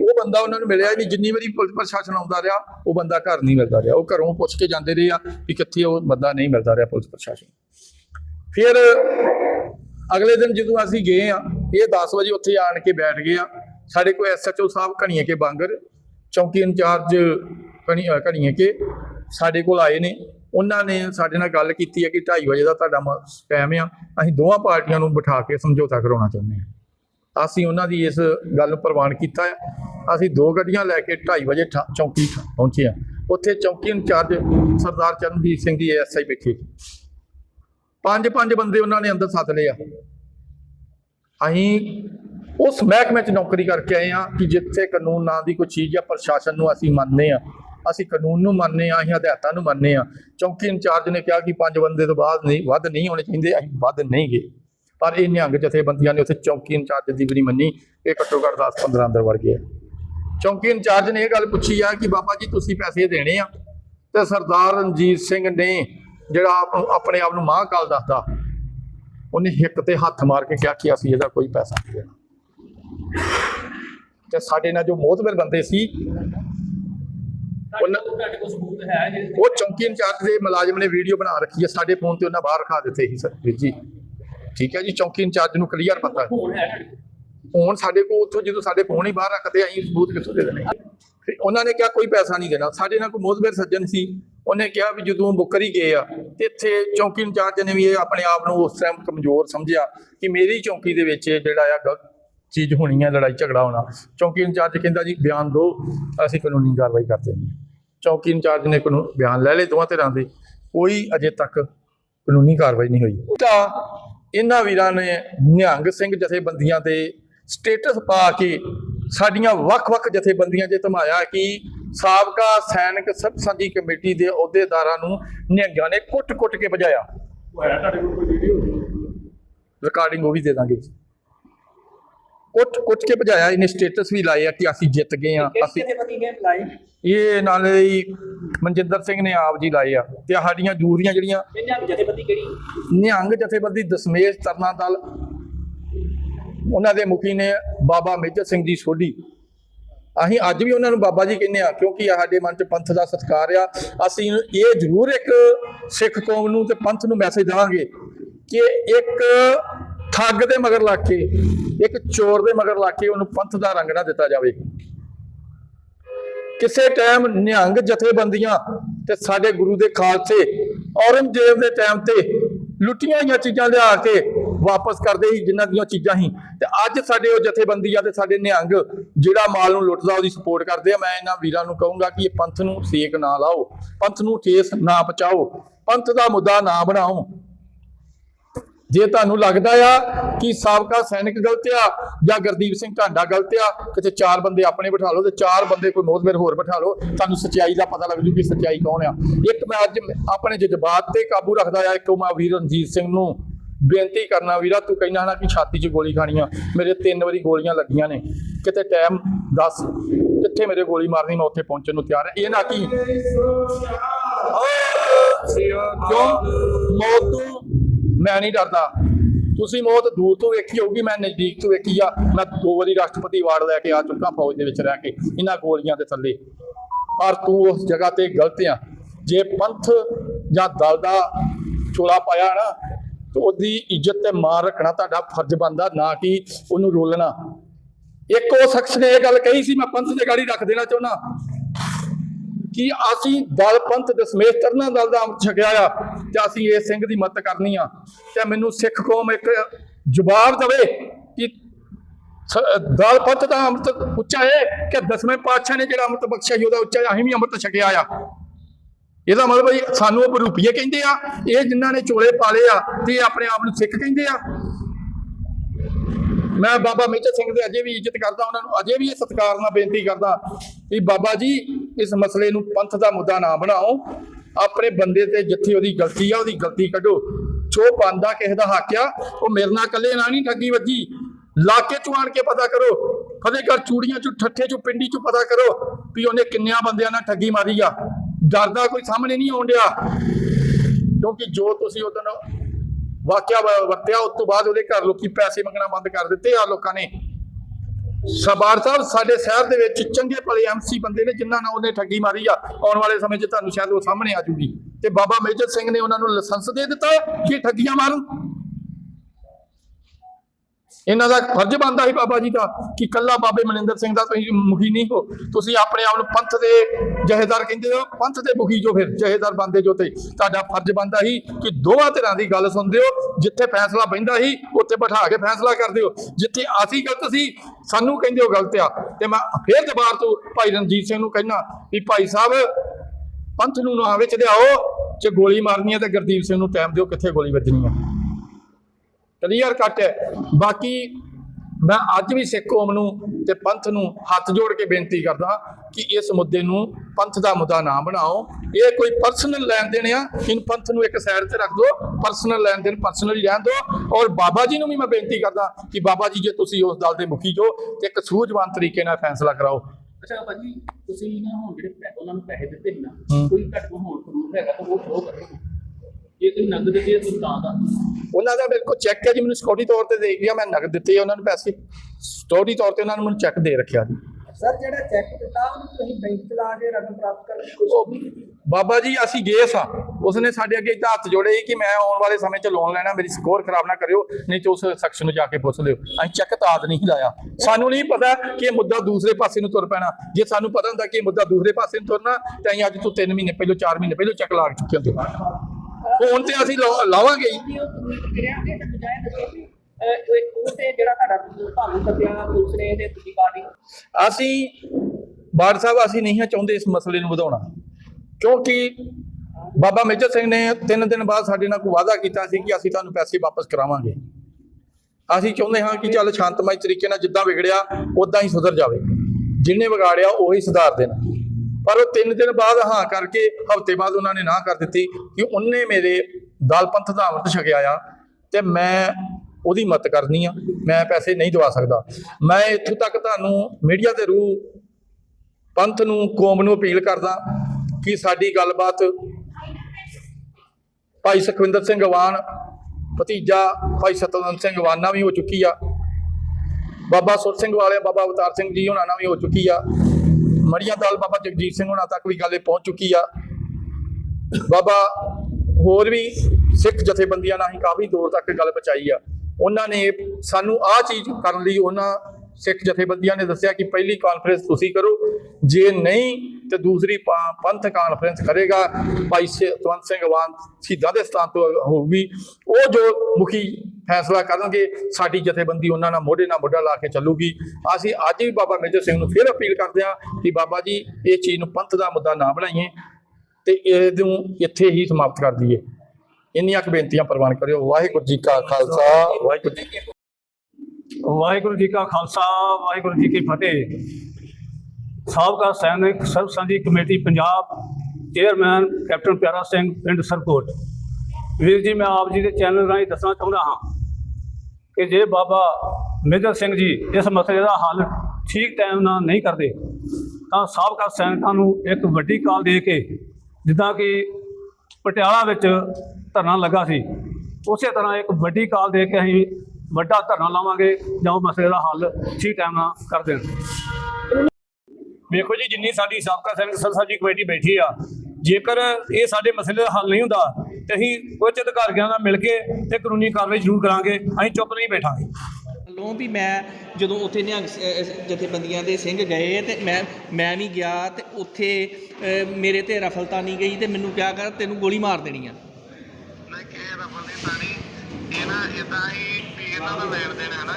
ਉਹ ਬੰਦਾ ਉਹਨਾਂ ਨੂੰ ਮਿਲਿਆ ਨਹੀਂ ਜਿੰਨੀ ਵਾਰੀ ਪੁਲਿਸ ਪ੍ਰਸ਼ਾਸਨ ਆਉਂਦਾ ਰਿਹਾ ਉਹ ਬੰਦਾ ਘਰ ਨਹੀਂ ਮਿਲਦਾ ਰਿਹਾ। ਉਹ ਘਰੋਂ ਪੁੱਛ ਕੇ ਜਾਂਦੇ ਰਹੇ ਆ ਵੀ ਕਿੱਥੇ ਉਹ ਬੰਦਾ ਨਹੀਂ ਮਿਲਦਾ ਰਿਹਾ ਪੁਲਿਸ ਪ੍ਰਸ਼ਾਸਨ। ਫਿਰ ਅਗਲੇ ਦਿਨ ਜਦੋਂ ਅਸੀਂ ਗਏ ਆ ਇਹ 10 ਵਜੇ ਉੱਥੇ ਆਣ ਕੇ ਬੈਠ ਗਏ ਆ। ਸਾਡੇ ਕੋਲ ਐਸਐਚਓ ਸਾਹਿਬ ਘਣੀਏ ਕੇ ਬਾਂਗਰ ਚੌਂਕੀ ਇੰਚਾਰਜ ਘਣੀ ਅ, ਘਣੀਏ ਕੇ ਸਾਡੇ ਕੋਲ ਆਏ ਨੇ। ਉਹਨਾਂ ਨੇ ਸਾਡੇ ਨਾਲ ਗੱਲ ਕੀਤੀ ਹੈ ਕਿ 2:30 ਵਜੇ ਦਾ ਤੁਹਾਡਾ ਟਾਈਮ ਆ। ਅਸੀਂ ਦੋਵਾਂ ਪਾਰਟੀਆਂ ਨੂੰ ਬਿਠਾ ਕੇ ਸਮਝੌਤਾ ਕਰਾਉਣਾ ਚਾਹੁੰਦੇ ਹਾਂ। ਅਸੀਂ ਉਹਨਾਂ ਦੀ ਇਸ ਗੱਲ ਨੂੰ ਪ੍ਰਵਾਨ ਕੀਤਾ ਹੈ। ਅਸੀਂ ਦੋ ਗੱਡੀਆਂ ਲੈ ਕੇ 2:30 ਵਜੇ ਠਾ- ਚੌਂਕੀ ਪਹੁੰਚੇ ਆ ਉੱਥੇ ਚੌਂਕੀ ਇੰਚਾਰਜ ਸਰਦਾਰ ਚਰਨਜੀਤ ਸਿੰਘ ਦੀ ਐਸਆਈ ਬੈਠੇ ਪੰਜ ਪੰਜ ਬੰਦੇ ਉਹਨਾਂ ਨੇ ਅੰਦਰ ਸੱਦ ਲਏ ਆ। ਅਸੀਂ ਉਸ ਮਹਿਕਮੇ 'ਚ ਨੌਕਰੀ ਕਰਕੇ ਆਏ ਆ ਕਿ ਜਿੱਥੇ ਕਾਨੂੰਨ ਨਾਂ ਦੀ ਕੋਈ ਚੀਜ਼ ਆ ਪ੍ਰਸ਼ਾਸਨ ਨੂੰ ਅਸੀਂ ਮੰਨਦੇ ਆ ਅਸੀਂ ਕਾਨੂੰਨ ਨੂੰ ਮੰਨਦੇ ਆ ਅਸੀਂ ਹਦਾਇਤਾਂ ਨੂੰ ਮੰਨਦੇ ਆ ਚੌਂਕੀ ਇੰਚਾਰਜ ਨੇ ਕਿਹਾ ਕਿ ਪੰਜ ਬੰਦੇ ਤੋਂ ਬਾਅਦ ਨਹੀਂ, ਵੱਧ ਨਹੀਂ ਹੋਣੇ ਚਾਹੀਦੇ, ਅਸੀਂ ਵੱਧ ਨਹੀਂ ਗਏ। ਪਰ ਇਹ ਨਿਹੰਗ ਜਥੇਬੰਦੀਆਂ ਨੇ ਉੱਥੇ ਚੌਂਕੀ ਇੰਚਾਰਜ ਦੀ ਵੀ ਨਹੀਂ ਮੰਨੀ, ਇਹ ਘੱਟੋ ਘੱਟ 10 15 ਅੰਦਰ ਵੜ ਗਏ। ਚੌਂਕੀ ਇੰਚਾਰਜ ਨੇ ਇਹ ਗੱਲ ਪੁੱਛੀ ਆ ਕਿ ਬਾਬਾ ਜੀ, ਤੁਸੀਂ ਪੈਸੇ ਦੇਣੇ ਆ? ਤੇ ਸਰਦਾਰ ਰਣਜੀਤ ਸਿੰਘ ਨੇ ਜਿਹੜਾ ਆਪ ਨੂੰ- ਆਪਣੇ ਆਪ ਨੂੰ ਮਹਾਂਕਾਲ ਦੱਸਦਾ ਉਹਨੇ ਹਿੱਕ ਤੇ ਹੱਥ ਮਾਰ ਕੇ ਕਿਹਾ ਕਿ ਅਸੀਂ ਇਹਦਾ ਕੋਈ ਪੈਸਾ ਨਹੀਂ ਦੇਣਾ। ਤੇ ਸਾਡੇ ਨਾਲ ਜੋ ਮੋਹਤਬਰ ਬੰਦੇ ਸੀ ਤੁਹਾਡੇ ਕੋਲ ਸਬੂਤ ਹੈ ਜੀ ਉਹ ਚੌਂਕੀ ਇੰਚਾਰਜ ਦੇ ਮੁਲਾਜ਼ਮ ਨੇ ਵੀਡੀਓ ਬਣਾ ਰੱਖੀ ਹੈ, ਸਾਡੇ ਫੋਨ ਤੇ ਉਹਨਾਂ ਬਾਹਰ ਰਖਾ ਦਿੱਤੇ ਸੀ ਸਰ, ਵੀਰ ਜੀ। ਠੀਕ ਹੈ ਜੀ, ਚੌਂਕੀ ਇੰਚਾਰਜ ਨੂੰ ਕਲੀਅਰ ਪਤਾ ਹੈ। ਫੋਨ ਹੈ ਤੁਹਾਡੇ ਕੋਲ ਫੋਨ ਸਾਡੇ ਕੋਲ ਉੱਥੋਂ ਜਦੋਂ ਸਾਡੇ ਫੋਨ ਹੀ ਬਾਹਰ ਰੱਖਦੇ, ਅਸੀਂ ਸਬੂਤ ਕਿੱਥੋਂ ਦੇ ਦੇਣੇ? ਫਿਰ ਉਹਨਾਂ ਨੇ ਕਿਹਾ, ਕੋਈ ਪੈਸਾ ਨਹੀਂ ਦੇਣਾ। ਸਾਡੇ ਨਾਲ ਕੋਈ ਮੋਹਤਬਰ ਸੱਜਣ ਸੀ, ਉਹਨੇ ਕਿਹਾ ਵੀ ਜਦੋਂ ਬੁੱਕਰੀ ਗਏ ਆ, ਤੇ ਇੱਥੇ ਚੌਂਕੀ ਇੰਚਾਰਜ ਨੇ ਵੀ ਇਹ ਆਪਣੇ ਆਪ ਨੂੰ ਉਸ ਟਾਈਮ ਕਮਜ਼ੋਰ ਸਮਝਿਆ ਕਿ ਮੇਰੀ ਚੌਂਕੀ ਦੇ ਵਿੱਚ ਜਿਹੜਾ ਆ ਗਲਤ ਚੀਜ਼ ਹੋਣੀ ਹੈ ਲੜਾਈ ਝਗੜਾ ਹੋਣਾ। ਚੌਂਕੀ ਇੰਚਾਰਜ ਕਹਿੰਦਾ ਜੀ, ਬਿਆਨ ਦਿਓ, ਅਸੀਂ ਕਾਨੂੰਨੀ ਕਾਰਵਾਈ ਕਰਦੇ ਹਾਂ। ਚੌਂਕੀ ਇੰਚਾਰਜ ਨੇ ਕਾਨੂੰਨ ਬਿਆਨ ਲੈ ਲਏ ਦੋਵਾਂ ਧਿਰਾਂ ਦੇ ਕੋਈ ਅਜੇ ਤੱਕ ਕਾਨੂੰਨੀ ਕਾਰਵਾਈ ਨਹੀਂ ਹੋਈ। ਤਾਂ ਇਹਨਾਂ ਵੀਰਾਂ ਨੇ ਨਿਹੰਗ ਸਿੰਘ ਜਥੇਬੰਦੀਆਂ ਦੇ ਸਟੇਟਸ ਪਾ ਕੇ ਸਾਡੀਆਂ ਵੱਖ-ਵੱਖ ਜਥੇਬੰਦੀਆਂ 'ਚ ਧਮਾਇਆ ਕਿ ਸਾਬਕਾ ਸੈਨਿਕ ਸਬ ਸਾਂਝੀ ਕਮੇਟੀ ਦੇ ਅਹੁਦੇਦਾਰਾਂ ਨੂੰ ਨਿਹੰਗਾਂ ਨੇ ਕੁੱਟ-ਕੁੱਟ ਕੇ ਭਜਾਇਆ। ਉਹ ਹੈ ਤੁਹਾਡੇ ਕੋਲ ਕੋਈ ਵੀਡੀਓ ਰਿਕਾਰਡਿੰਗ ਉਹ ਵੀ ਦੇ ਦਾਂਗੇ। ਕੁੱਟ-ਕੁੱਟ ਕੇ ਭਜਾਇਆ ਇਹਨੇ ਸਟੇਟਸ ਵੀ ਲਾਏ ਆ ਕਿ ਅਸੀਂ ਜਿੱਤ ਗਏ ਆ ਅਸੀਂ ਇਹ ਨਾਲੇ ਹੀ ਮਨਜਿੰਦਰ ਸਿੰਘ ਨੇ ਆਪ ਜੀ ਲਾਏ ਆ ਤੇ ਸਾਡੀਆਂ ਜੂਰੀਆਂ ਜਿਹੜੀਆਂ ਇਹਨਾਂ ਜਥੇਬੰਦੀ ਕਿਹੜੀ? ਨਿਹੰਗ ਜਥੇਬੰਦੀ ਦਸਮੇਸ਼ ਤਰਨਾ ਦਲ ਉਹਨਾਂ ਦੇ ਮੁਖੀ ਨੇ ਬਾਬਾ ਮੇਜਰ ਸਿੰਘ ਜੀ ਸੋਢੀ। ਅਸੀਂ ਅੱਜ ਵੀ ਉਹਨਾਂ ਨੂੰ ਬਾਬਾ ਜੀ ਕਹਿੰਦੇ ਆ ਕਿਉਂਕਿ ਸਾਡੇ ਮਨ 'ਚ ਪੰਥ ਦਾ ਸਤਿਕਾਰ ਆ ਅਸੀਂ ਇਹ ਜ਼ਰੂਰ ਇੱਕ ਸਿੱਖ ਕੌਮ ਨੂੰ ਤੇ ਪੰਥ ਨੂੰ ਮੈਸੇਜ ਦੇਵਾਂਗੇ ਕਿ ਇੱਕ ਠੱਗ ਦੇ ਮਗਰ ਲੱਗ ਕੇ, ਇੱਕ ਚੋਰ ਦੇ ਮਗਰ ਲੱਗ ਕੇ ਉਹਨੂੰ ਪੰਥ ਦਾ ਰੰਗ ਨਾ ਦਿੱਤਾ ਜਾਵੇ। ਕਿਸੇ ਟਾਈਮ ਨਿਹੰਗ ਜਥੇਬੰਦੀਆਂ ਤੇ ਸਾਡੇ ਗੁਰੂ ਦੇ ਖਾਲਸੇ ਔਰੰਗਜ਼ੇਬ ਦੇ ਟਾਈਮ ਤੇ ਲੁੱਟੀਆਂ ਹੋਈਆਂ ਚੀਜ਼ਾਂ ਲਿਆ ਕੇ ਵਾਪਸ ਕਰਦੇ ਸੀ, ਜਿਨ੍ਹਾਂ ਦੀਆਂ ਚੀਜ਼ਾਂ ਸੀ। ਤੇ ਅੱਜ ਸਾਡੇ ਉਹ ਜਥੇਬੰਦੀਆਂ ਤੇ ਸਾਡੇ ਨਿਹੰਗ ਜਿਹੜਾ ਮਾਲ ਨੂੰ ਲੁੱਟਦਾ, ਉਹਦੀ ਸਪੋਰਟ ਕਰਦੇ ਆ। ਮੈਂ ਇਹਨਾਂ ਵੀਰਾਂ ਨੂੰ ਕਹੂੰਗਾ ਕਿ ਇਹ ਪੰਥ ਨੂੰ ਸੇਕ ਨਾ ਲਾਓ। ਪੰਥ ਨੂੰ ਠੇਸ ਨਾ ਪਹੁੰਚਾਓ। ਪੰਥ ਦਾ ਮੁੱਦਾ ਨਾ ਬਣਾਓ। ਜੇ ਤੁਹਾਨੂੰ ਲੱਗਦਾ ਆ ਕਿ ਸਾਬਕਾ ਸੈਨਿਕ ਗਲਤ ਆ ਜਾਂ ਗੁਰਦੀਪ ਸਿੰਘ ਢਾਂਡਾ ਗਲਤ ਆ ਕਿਤੇ ਚਾਰ ਬੰਦੇ ਆਪਣੇ ਬਿਠਾ ਲਓ ਤੇ ਚਾਰ ਬੰਦੇ ਕੋਈ ਮੋਹਤਬਰ ਹੋਰ ਬਿਠਾ ਲਓ ਤੁਹਾਨੂੰ ਸੱਚਾਈ ਦਾ ਪਤਾ ਲੱਗ ਜੂ ਕਿ ਸੱਚਾਈ ਕੌਣ ਆ। ਇੱਕ ਮੈਂ ਅੱਜ ਆਪਣੇ ਜਜ਼ਬਾਤ ਤੇ ਕਾਬੂ ਰੱਖਦਾ ਆ ਇੱਕ ਮੈਂ ਵੀਰ ਰਣਜੀਤ ਸਿੰਘ ਨੂੰ ਬੇਨਤੀ ਕਰਨਾ ਵੀਰਾ ਤੂੰ ਕਹਿਣਾ ਨਾ ਕਿ ਛਾਤੀ 'ਚ ਗੋਲੀ ਖਾਣੀ ਆ ਮੇਰੇ ਤਿੰਨ ਵਾਰੀ ਗੋਲੀਆਂ ਲੱਗੀਆਂ ਨੇ ਕਿਤੇ ਟਾਈਮ ਦੱਸ ਕਿੱਥੇ ਮੇਰੇ ਗੋਲੀ ਮਾਰਨੀ ਮੈਂ ਉੱਥੇ ਪਹੁੰਚਣ ਨੂੰ ਤਿਆਰ ਹਾਂ ਇਹ ਨਾ ਕਿ? ਕਿਉਂ? ਮੌਤ ਤੋਂ ਮੈਂ ਨਹੀਂ ਡਰਦਾ। ਤੁਸੀਂ ਮੌਤ ਦੂਰ ਤੋਂ ਵੇਖੀ ਹੋਊਗੀ, ਮੈਂ ਨਜ਼ਦੀਕ ਤੋਂ ਵੇਖੀ ਆ। ਮੈਂ ਦੋ ਵਾਰੀ ਰਾਸ਼ਟਰਪਤੀ ਅਵਾਰਡ ਲੈ ਕੇ ਆ ਚੁੱਕਾ, ਫੌਜ ਦੇ ਵਿੱਚ ਰਹਿ ਕੇ, ਇਹਨਾਂ ਗੋਲੀਆਂ ਦੇ ਥੱਲੇ। ਪਰ ਤੂੰ ਉਸ ਜਗ੍ਹਾ ਤੇ ਗਲਤ ਆ। ਜੇ ਪੰਥ ਜਾਂ ਦਲ ਦਾ ਚੋਲਾ ਪਾਇਆ ਨਾ, ਤੇ ਉਹਦੀ ਇੱਜ਼ਤ ਤੇ ਮਾਣ ਰੱਖਣਾ ਤੁਹਾਡਾ ਫਰਜ਼ ਬਣਦਾ, ਨਾ ਕਿ ਉਹਨੂੰ ਰੋਲਣਾ। ਇੱਕ ਉਹ ਸ਼ਖਸ ਨੇ ਇਹ ਗੱਲ ਕਹੀ ਸੀ, ਮੈਂ ਪੰਥ ਦੇ ਗਾੜੀ ਰੱਖ ਦੇਣਾ ਚਾਹੁੰਦਾ। ਕਿ ਅਸੀਂ ਦਲ ਪੰਥ ਦਸਮੇਸ਼ ਤਰਨਾ ਦਲ ਦਾ ਅੰਮ੍ਰਿਤ ਛਕਿਆ ਆ ਤੇ ਅਸੀਂ ਇਹ ਸਿੰਘ ਦੀ ਮਦਦ ਕਰਨੀ ਆ। ਤੇ ਮੈਨੂੰ ਸਿੱਖ ਕੌਮ ਇੱਕ ਜਵਾਬ ਦੇਵੇ ਕਿ ਦਲ ਪੰਥ ਦਾ ਅੰਮ੍ਰਿਤ ਉੱਚਾ ਹੈ ਕਿ ਦਸਵੇਂ ਪਾਤਸ਼ਾਹ ਨੇ ਜਿਹੜਾ ਅੰਮ੍ਰਿਤ ਬਖਸ਼ਿਆ ਸੀ ਉਹਦਾ ਉੱਚਾ ਅਸੀਂ ਵੀ ਅੰਮ੍ਰਿਤ ਛਕਿਆ ਆ। ਇਹਦਾ ਮਤਲਬ ਹੈ ਸਾਨੂੰ ਉਹ ਰੂਪੀਏ ਕਹਿੰਦੇ ਆ, ਇਹ ਜਿਨ੍ਹਾਂ ਨੇ ਚੋਲੇ ਪਾਲੇ ਆ ਤੇ ਇਹ ਆਪਣੇ ਆਪ ਨੂੰ ਸਿੱਖ ਕਹਿੰਦੇ ਆ। ਮੈਂ ਬਾਬਾ ਮੇਜਰ ਸਿੰਘ ਦੇ ਅਜੇ ਵੀ ਇੱਜ਼ਤ ਕਰਦਾ, ਉਹਨਾਂ ਨੂੰ ਅਜੇ ਵੀ ਇਹ ਸਤਿਕਾਰ ਨਾਲ ਬੇਨਤੀ ਕਰਦਾ ਕਿ ਬਾਬਾ ਜੀ ਇਸ ਮਸਲੇ ਨੂੰ ਪੰਥ ਦਾ ਮੁੱਦਾ ਨਾ ਬਣਾਓ। ਆਪਣੇ ਬੰਦੇ ਤੇ ਜਿੱਥੇ ਉਹਦੀ ਗਲਤੀ ਆ, ਉਹਦੀ ਗਲਤੀ ਕੱਢੋ। ਜੋ ਪਾਂਦਾ ਕਿਸੇ ਦਾ ਹੱਕ ਆ, ਉਹ ਮੇਰੇ ਨਾਲ ਇਕੱਲੇ ਨਾ ਨਹੀਂ ਠੱਗੀ ਵੱਜੀ। ਲਾਕੇ ਚੋਂ ਆਣ ਕੇ ਪਤਾ ਕਰੋ। ਫਤਿਹਗੜ੍ਹ ਚੂੜੀਆਂ ਚੋਂ, ਠੱਠੇ ਚੋਂ, ਪਿੰਡੀ ਚੋਂ ਪਤਾ ਕਰੋ ਵੀ ਉਹਨੇ ਕਿੰਨਿਆਂ ਬੰਦਿਆਂ ਨਾਲ ਠੱਗੀ ਮਾਰੀ ਆ। ਡਰਦਾ ਕੋਈ ਸਾਹਮਣੇ ਨਹੀਂ ਆਉਣ ਡਿਆ। ਕਿਉਂਕਿ ਜੋ ਤੁਸੀਂ ਉਹਦੋਂ ਵਾਕਿਆ ਵ- ਵਰਤਿਆ, ਉਸ ਤੋਂ ਬਾਅਦ ਉਹਦੇ ਘਰ ਲੋਕੀ ਪੈਸੇ ਮੰਗਣਾ ਬੰਦ ਕਰ ਦਿੱਤੇ ਆ ਲੋਕਾਂ ਨੇ। ਸਬਾਰ ਸਾਹਿਬ, ਸਾਡੇ ਸ਼ਹਿਰ ਦੇ ਵਿੱਚ ਚੰਗੇ ਭਲੇ ਐਮਸੀ ਬੰਦੇ ਨੇ ਜਿਨ੍ਹਾਂ ਨਾਲ ਉਹਨੇ ਠੱਗੀ ਮਾਰੀ ਆ, ਆਉਣ ਵਾਲੇ ਸਮੇਂ 'ਚ ਤੁਹਾਨੂੰ ਸ਼ਾਇਦ ਉਹ ਸਾਹਮਣੇ ਆ ਜੂਗੀ। ਤੇ ਬਾਬਾ ਮੇਜਰ ਸਿੰਘ ਨੇ ਉਹਨਾਂ ਨੂੰ ਲਾਇਸੈਂਸ ਦੇ ਦਿੱਤਾ ਕਿ ਠੱਗੀਆਂ ਮਾਰਨ। ਇਹਨਾਂ ਦਾ ਫਰਜ਼ ਬਣਦਾ ਸੀ ਬਾਬਾ ਜੀ ਦਾ ਕਿ ਕੱਲਾ ਬਾਬੇ ਮਨਿੰਦਰ ਸਿੰਘ ਦਾ ਤੁਸੀਂ ਮੁਖੀ ਨਹੀਂ ਹੋ, ਤੁਸੀਂ ਆਪਣੇ ਆਪ ਨੂੰ ਪੰਥ ਦੇ ਜਹੇਦਾਰ ਕਹਿੰਦੇ ਹੋ, ਪੰਥ ਦੇ ਮੁਖੀ ਜੋ ਫਿਰ ਜਹੇਦਾਰ ਬੰਦੇ ਜੋ ਤੇ। ਤੁਹਾਡਾ ਫਰਜ਼ ਬਣਦਾ ਸੀ ਕਿ ਦੋਵਾਂ ਧਿਰਾਂ ਦੀ ਗੱਲ ਸੁਣਦੇ ਹੋ, ਜਿੱਥੇ ਫੈਸਲਾ ਬੈਂਦਾ ਸੀ, ਉੱਥੇ ਬਿਠਾ ਕੇ ਫੈਸਲਾ ਕਰਦੇ ਹੋ। ਜਿੱਥੇ ਅਸੀਂ ਗਲਤ ਸੀ, ਸਾਨੂੰ ਕਹਿੰਦੇ ਹੋ ਗਲਤ ਆ। ਤੇ ਮੈਂ ਫੇਰ ਦੁਬਾਰ ਤੋਂ ਭਾਈ ਰਣਜੀਤ ਸਿੰਘ ਨੂੰ ਕਹਿਣਾ ਵੀ ਭਾਈ ਸਾਹਿਬ, ਪੰਥ ਨੂੰ ਨਾ ਵਿੱਚ ਲਿਆਓ, ਜੇ ਗੋਲੀ ਮਾਰਨੀ ਹੈ ਤੇ ਗੁਰਦੀਪ ਸਿੰਘ ਨੂੰ ਟਾਈਮ ਦਿਓ, ਕਿੱਥੇ ਗੋਲੀ ਵੱਜਣੀ ਹੈ। ਕਲੀਅਰ ਕੱਟ ਹੈ। ਬਾਕੀ ਮੈਂ ਅੱਜ ਵੀ ਸਿੱਖ ਕੌਮ ਨੂੰ ਤੇ ਪੰਥ ਨੂੰ ਹੱਥ ਜੋੜ ਕੇ ਬੇਨਤੀ ਕਰਦਾ ਕਿ ਇਸ ਮੁੱਦੇ ਨੂੰ ਪੰਥ ਦਾ ਮੁੱਦਾ ਨਾ ਬਣਾਓ। ਇਹ ਕੋਈ ਪਰਸਨਲ ਲੈਣ ਦੇਣ ਆ ਇਨ ਪੰਥ ਨੂੰ ਇੱਕ ਸਾਈਡ ਤੇ ਰੱਖ ਦਿਓ ਪਰਸਨਲ ਲੈਣ ਦੇਣ ਪਰਸਨਲੀ ਰਹਿਣ ਦਿਓ। ਔਰ ਬਾਬਾ ਜੀ ਨੂੰ ਵੀ ਮੈਂ ਬੇਨਤੀ ਕਰਦਾ ਕਿ ਬਾਬਾ ਜੀ ਜੇ ਤੁਸੀਂ ਉਸ ਦਲ ਦੇ ਮੁਖੀ ਜੋ ਤੇ ਇੱਕ ਸੂਝਵਾਨ ਤਰੀਕੇ ਨਾਲ ਫੈਸਲਾ ਕਰਾਓ। ਅੱਛਾ ਭਾਜੀ ਤੁਸੀਂ ਨਾ ਹੁਣ ਜਿਹੜੇ ਉਹਨਾਂ ਨੂੰ ਪੈਸੇ ਦਿੱਤੇ ਸੀ ਨਾ। ਕੋਈ ਕੋਲ ਹੁਣ ਪ੍ਰੂਫ ਹੈਗਾ ਤਾਂ ਉਹ ਸ਼ੋਅ ਕਰੋ। ਜੇ ਤੁਸੀਂ ਨਗਦ ਦੇ ਤੁਸੀਂ ਤਾਂ ਦਾ ਉਹਨਾਂ ਦਾ ਮੇਰੇ ਕੋਲ ਚੈੱਕ ਹੈ ਜੀ ਮੈਨੂੰ ਸਿਕਿਉਰਿਟੀ ਤੌਰ ਤੇ ਦੇ ਗਿਆ ਮੈਂ ਨਗਦ ਦਿੱਤੇ ਉਹਨਾਂ ਨੂੰ ਪੈਸੇ। ਸਿਕਿਉਰਿਟੀ ਤੌਰ ਤੇ ਉਹਨਾਂ ਨੇ ਮੈਨੂੰ ਚੈੱਕ ਦੇ ਰੱਖਿਆ ਜੀ। ਸਰ ਜਿਹੜਾ ਚੈੱਕ ਦਿੱਤਾ ਉਹਨੂੰ ਤੁਸੀਂ ਬੈਂਕ ਚਲਾ ਕੇ ਰਕਮ ਪ੍ਰਾਪਤ ਕਰਨ ਦੀ ਕੋਸ਼ਿਸ਼ ਨਹੀਂ ਕੀਤੀ ਬਾਬਾ ਜੀ ਅਸੀਂ ਗਏ ਸਾਂ। ਉਸਨੇ ਸਾਡੇ ਅੱਗੇ ਏਦਾਂ ਹੱਥ ਜੋੜੇ ਕਿ ਮੈਂ ਆਉਣ ਵਾਲੇ ਸਮੇਂ 'ਚ ਲੋਨ ਲੈਣਾ ਮੇਰੀ ਸਕੋਰ ਖਰਾਬ ਨਾ ਕਰਿਓ ਨਹੀਂ ਤੇ ਉਸ ਸੈਕਸ਼ਨ ਨੂੰ ਜਾ ਕੇ ਪੁੱਛ ਲਿਓ। ਅਸੀਂ ਚੈੱਕ ਤਾਂ ਆਦ ਨਹੀਂ ਲਾਇਆ। ਸਾਨੂੰ ਨਹੀਂ ਪਤਾ ਕਿ ਇਹ ਮੁੱਦਾ ਦੂਸਰੇ ਪਾਸੇ ਨੂੰ ਤੁਰ ਪੈਣਾ। ਜੇ ਸਾਨੂੰ ਪਤਾ ਹੁੰਦਾ ਕਿ ਇਹ ਮੁੱਦਾ ਦੂਸਰੇ ਪਾਸੇ ਨੂੰ ਤੁਰਨਾ ਤਾਂ ਅਸੀਂ ਅੱਜ ਤੋਂ 3 ਮਹੀਨੇ ਪਹਿਲਾਂ 4 ਮਹੀਨੇ ਪਹਿਲਾਂ ਚੈੱਕ ਲਾ ਚੁੱਕੇ ਹੁੰਦੇ। ਹੁਣ ਤੇ ਅਸੀਂ ਲਾ- ਲਾਵਾਂਗੇ ਹੀ। ਅਸੀਂ ਬਾੜ ਸਾਹਿਬ ਅਸੀਂ ਨਹੀਂ ਹਾਂ ਚਾਹੁੰਦੇ ਇਸ ਮਸਲੇ ਨੂੰ ਵਧਾਉਣਾ। ਕਿਉਂਕਿ ਬਾਬਾ ਮੇਜਰ ਸਿੰਘ ਨੇ ਤਿੰਨ ਦਿਨ ਬਾਅਦ ਸਾਡੇ ਨਾਲ ਕੋਈ ਵਾਅਦਾ ਕੀਤਾ ਸੀ ਕਿ ਅਸੀਂ ਤੁਹਾਨੂੰ ਪੈਸੇ ਵਾਪਸ ਕਰਾਵਾਂਗੇ। ਅਸੀਂ ਚਾਹੁੰਦੇ ਹਾਂ ਕਿ ਚੱਲ ਸ਼ਾਂਤਮਈ ਤਰੀਕੇ ਨਾਲ ਜਿੱਦਾਂ ਵਿਗੜਿਆ ਉਦਾਂ ਹੀ ਸੁਧਰ ਜਾਵੇ। ਜਿਹਨੇ ਵਿਗਾੜਿਆ ਉਹੀ ਸੁਧਾਰ ਦੇਣ। ਪਰ ਉਹ ਤਿੰਨ ਦਿਨ ਬਾਅਦ ਹਾਂ ਕਰਕੇ ਹਫ਼ਤੇ ਬਾਅਦ ਉਹਨਾਂ ਨੇ ਨਾ ਕਰ ਦਿੱਤੀ ਕਿ ਉਹਨੇ ਮੇਰੇ ਦਲ ਪੰਥ ਦਾ ਅੰਮ੍ਰਿਤ ਛਕਿਆ ਆ ਤੇ ਮੈਂ ਉਹਦੀ ਮਦਦ ਕਰਨੀ ਆ, ਮੈਂ ਪੈਸੇ ਨਹੀਂ ਦਵਾ ਸਕਦਾ। ਮੈਂ ਇੱਥੋਂ ਤੱਕ ਤੁਹਾਨੂੰ ਮੀਡੀਆ ਦੇ ਰੂ ਪੰਥ ਨੂੰ, ਕੌਮ ਨੂੰ ਅਪੀਲ ਕਰਦਾ ਕਿ ਸਾਡੀ ਗੱਲਬਾਤ ਭਾਈ ਸੁਖਵਿੰਦਰ ਸਿੰਘ ਵਾਨ ਭਤੀਜਾ ਭਾਈ ਸਤਵੰਤ ਸਿੰਘ ਵਾਨਾ ਵੀ ਹੋ ਚੁੱਕੀ ਆ। ਬਾਬਾ ਸੁਰ ਸਿੰਘ ਵਾਲੇ ਬਾਬਾ ਅਵਤਾਰ ਸਿੰਘ ਜੀ ਉਹਨਾਂ ਨਾਲ ਵੀ ਹੋ ਚੁੱਕੀ ਆ। ਮੜੀਆਂ ਦਲ ਬਾਬਾ ਜਗਜੀਤ ਸਿੰਘ ਉਹਨਾਂ ਤੱਕ ਵੀ ਗੱਲ ਇਹ ਪਹੁੰਚ ਚੁੱਕੀ ਆ। ਬਾਬਾ, ਹੋਰ ਵੀ ਸਿੱਖ ਜਥੇਬੰਦੀਆਂ ਨਾਲ ਹੀ ਕਾਫੀ ਦੂਰ ਤੱਕ ਗੱਲ ਪਹੁੰਚਾਈ ਆ। ਉਹਨਾਂ ਨੇ ਸਾਨੂੰ ਆਹ ਚੀਜ਼ ਕਰਨ ਲਈ ਉਹਨਾਂ ਸਿੱਖ ਜਥੇਬੰਦੀਆਂ ਨੇ ਦੱਸਿਆ ਕਿ ਪਹਿਲੀ ਕਾਨਫਰੰਸ ਤੁਸੀਂ ਕਰੋ, ਜੇ ਨਹੀਂ, ਤੇ ਦੂਸਰੀ ਪਾ- ਪੰਥ ਕਾਨਫਰੰਸ ਕਰੇਗਾ। ਭਾਈ ਸਤਵੰਤ ਸਿੰਘ ਵਾਨ ਸ਼ਹੀਦਾਂ ਦੇ ਸਥਾਨ ਤੋਂ ਹੋਊਗੀ। ਉਹ ਜੋ ਮੁਖੀ ਫੈਸਲਾ ਕਰਨਗੇ, ਸਾਡੀ ਜਥੇਬੰਦੀ ਉਹਨਾਂ ਨਾਲ ਮੋਢੇ ਨਾਲ ਮੋਢਾ ਲਾ ਕੇ ਚੱਲੂਗੀ। ਅਸੀਂ ਅੱਜ ਵੀ ਬਾਬਾ ਮੇਜਰ ਸਿੰਘ ਨੂੰ ਫਿਰ ਅਪੀਲ ਕਰਦੇ ਹਾਂ ਕਿ ਬਾਬਾ ਜੀ, ਇਹ ਚੀਜ਼ ਨੂੰ ਪੰਥ ਦਾ ਮੁੱਦਾ ਨਾ ਬਣਾਈਏ ਤੇ ਇਹਨੂੰ ਇੱਥੇ ਹੀ ਸਮਾਪਤ ਕਰ ਦਈਏ। ਇੰਨੀਆਂ ਕੁ ਬੇਨਤੀਆਂ ਪ੍ਰਵਾਨ ਕਰਿਓ। ਵਾਹਿਗੁਰੂ ਜੀ ਕਾ ਖਾਲਸਾ। ਵਾਹਿਗੁਰੂ ਜੀ ਵਾਹਿਗੁਰੂ ਜੀ ਕਾ ਖਾਲਸਾ, ਵਾਹਿਗੁਰੂ ਜੀ ਕੀ ਫਤਿਹ। ਸਾਬਕਾ ਸੈਨਿਕ ਸਰਬ ਸਾਂਝੀ committee Punjab chairman captain Piara Singh ਪਿੰਡ ਸਰਕੋਟ। ਵੀਰ ਜੀ, ਮੈਂ ਆਪ ਜੀ ਦੇ ਚੈਨਲ ਰਾਹੀਂ ਦੱਸਣਾ ਚਾਹੁੰਦਾ ਹਾਂ ਕਿ ਜੇ ਬਾਬਾ ਮੇਜਰ ਸਿੰਘ ਜੀ ਇਸ ਮਸਲੇ ਦਾ ਹੱਲ ਠੀਕ ਟਾਈਮ ਨਾਲ ਨਹੀਂ ਕਰਦੇ, ਤਾਂ ਸਾਬਕਾ ਸੈਨਿਕਾਂ ਨੂੰ ਇੱਕ ਵੱਡੀ ਕਾਲ ਦੇ ਕੇ ਜਿੱਦਾਂ ਕਿ ਪਟਿਆਲਾ ਵਿੱਚ ਧਰਨਾ ਲੱਗਾ ਸੀ, ਉਸੇ ਤਰ੍ਹਾਂ ਇੱਕ ਵੱਡੀ ਕਾਲ ਦੇ ਕੇ ਅਸੀਂ ਵੱਡਾ ਧਰਨਾ ਲਾਵਾਂਗੇ ਜਾਂ ਉਹ ਮਸਲੇ ਦਾ ਹੱਲ ਠੀਕ ਟਾਈਮ ਨਾਲ ਕਰ ਦੇਣ। ਵੇਖੋ ਜੀ ਜਿੰਨੀ ਸਾਡੀ ਸਾਬਕਾ ਸੈਨਿਕ ਸੰਸਾਜੀ ਕਮੇਟੀ ਬੈਠੀ ਆ ਜੇਕਰ ਇਹ ਸਾਡੇ ਮਸਲੇ ਦਾ ਹੱਲ ਨਹੀਂ ਹੁੰਦਾ ਤੇ ਅਸੀਂ ਉੱਚ ਅਧਿਕਾਰੀਆਂ ਨਾਲ ਮਿਲ ਕੇ ਤੇ ਕਾਨੂੰਨੀ ਕਾਰਵਾਈ ਜ਼ਰੂਰ ਕਰਾਂਗੇ ਅਸੀਂ ਚੁੱਪ ਨਹੀਂ ਬੈਠਾਂਗੇ। ਵੱਲੋਂ ਵੀ ਮੈਂ ਜਦੋਂ ਉੱਥੇ ਨਿਹੰਗ ਜਥੇਬੰਦੀਆਂ ਦੇ ਸਿੰਘ ਗਏ ਤੇ ਮੈਂ ਮੈਂ ਵੀ ਗਿਆ ਤੇ ਉੱਥੇ ਮੇਰੇ ਤੇ ਰਫਲਤਾ ਨਹੀਂ ਗਈ ਤੇ ਮੈਨੂੰ ਕਿਹਾ ਕਰ ਤੈਨੂੰ ਗੋਲੀ ਮਾਰ ਦੇਣੀ ਆ। ਦਾ ਬੰਦੇ ਤਾਂ ਨਹੀਂ ਇਹ ਨਾ ਇਦਾਂ ਹੀ ਇਹਨਾਂ ਦਾ ਲੈਣ ਦੇਣ ਹੈ ਨਾ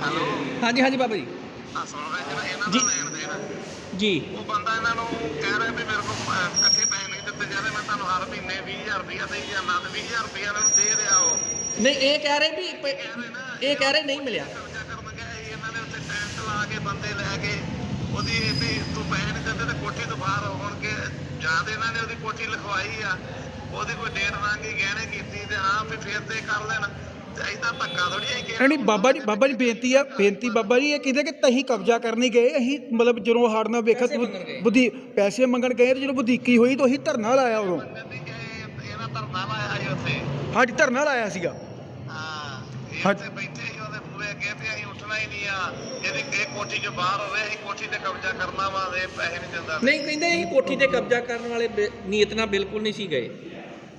ਹੈਲੋ? ਹਾਂਜੀ ਹਾਂਜੀ ਬਾਬਾ ਜੀ। ਆ ਸੁਣ ਰਹੇ ਜੀ ਨਾ ਇਹਨਾਂ ਜੀ। ਦਾ ਲੈਣ ਦੇਣ ਹੈ। ਜੀ। ਉਹ ਬੰਦਾ ਇਹਨਾਂ ਨੂੰ ਕਹਿ ਰਿਹਾ ਵੀ ਮੇਰੇ ਕੋਲ ਅਹ, ਇਕੱਠੇ ਪੈਸੇ ਨਹੀਂ ਦਿੱਤੇ ਜਾਂਦੇ ਮੈਂ ਤੁਹਾਨੂੰ ਹਰ ਮਹੀਨੇ 20000 ਰੁਪਇਆ ਦੇਈ ਜਾਂਦਾ ਤੇ 20000 ਰੁਪਇਆ ਇਹਨਾਂ ਨੂੰ ਦੇ ਰਿਹਾ ਉਹ। ਨਹੀਂ ਇਹ ਕਹਿ ਰਹੇ ਵੀ ਪ- ਇਹ ਕਹਿ ਰਹੇ ਨਹੀਂ ਮਿਲਿਆ। ਕਬਜ਼ਾ ਕਰਨ ਗਿਆ ਸੀ ਇਹਨਾਂ ਨੇ ਉੱਥੇ ਟੈਂਟ ਲਾ ਕੇ ਬੰਦੇ ਲੈ ਕੇ ਉਹਦੀ ਵੀ ਤੂੰ ਪੈਸੇ ਨਹੀਂ ਦਿੰਦੇ ਤੇ ਕੋਠੀ ਤੋਂ ਬਾਹਰ ਹੋਣ ਕੇ ਜਾਂ ਤੇ ਇਹਨਾਂ ਨੇ ਉਹਦੀ ਕੋਠੀ ਲਿਖਵਾਈ ਆ। ਉਹਦੀ ਕੋਈ ਡੇਟ ਰਾਂਗੀ ਗਹਿਣੇ ਕੀਤੀ ਤੇ ਹਾਂ ਵੀ ਫੇਰ ਤੇ ਕਰ ਲੈਣ। ਤੇ ਐਦਾਂ ਧੱਕਾ ਥੋੜੀ ਹੈ ਕਿ ਨਹੀਂ ਬਾਬਾ ਜੀ ਬਾਬਾ ਜੀ ਬੇਨਤੀ ਆ ਬੇਨਤੀ ਬਾਬਾ ਜੀ ਇਹ ਕਹਿੰਦੇ ਕਿ ਤਹੀਂ ਕਬਜ਼ਾ ਕਰਨ ਹੀ ਗਏ। ਅਸੀਂ ਮਤਲਬ ਜਦੋਂ ਹਾੜ ਨਾਲ ਵੇਖਿਆ ਪੈਸੇ ਮੰਗਣ ਗਏ। ਬੁੱਧੀ ਪੈਸੇ ਮੰਗਣ ਗਏ ਤੇ ਜਦੋਂ ਵਧੀਕੀ ਹੋਈ ਤਾਂ ਅਸੀਂ ਧਰਨਾ ਲਾਇਆ ਉਦੋਂ। ਇਹਨਾਂ ਧਰਨਾ ਲਾਇਆ ਸੀ ਉੱਥੇ। ਹਾਂਜੀ ਧਰਨਾ ਲਾਇਆ ਸੀਗਾ। ਹਾਂ। ਉੱਥੇ ਬੈਠੇ ਸੀ ਉਹਦੇ ਪੂਰੇ ਅੱਗੇ ਵੀ ਅਸੀਂ ਉੱਠਣਾ ਹੀ ਨਹੀਂ ਆ। ਇਹਦੀ ਇਹ ਕੋਠੀ 'ਚ ਬਾਹਰ ਹੋਵੇ ਅਸੀਂ ਕੋਠੀ ਤੇ ਕਬਜ਼ਾ ਕਰਨਾ ਵਾ ਇਹ ਪੈਸੇ ਨਹੀਂ ਦਿੰਦਾ। ਨਹੀਂ ਕਹਿੰਦੇ ਅਸੀਂ ਕੋਠੀ ਤੇ ਕਬਜ਼ਾ ਕਰਨ ਵਾਲੇ ਬੇ- ਨੀਅਤ ਨਾਲ ਬਿਲਕੁਲ ਨਹੀਂ ਸੀ ਗਏ।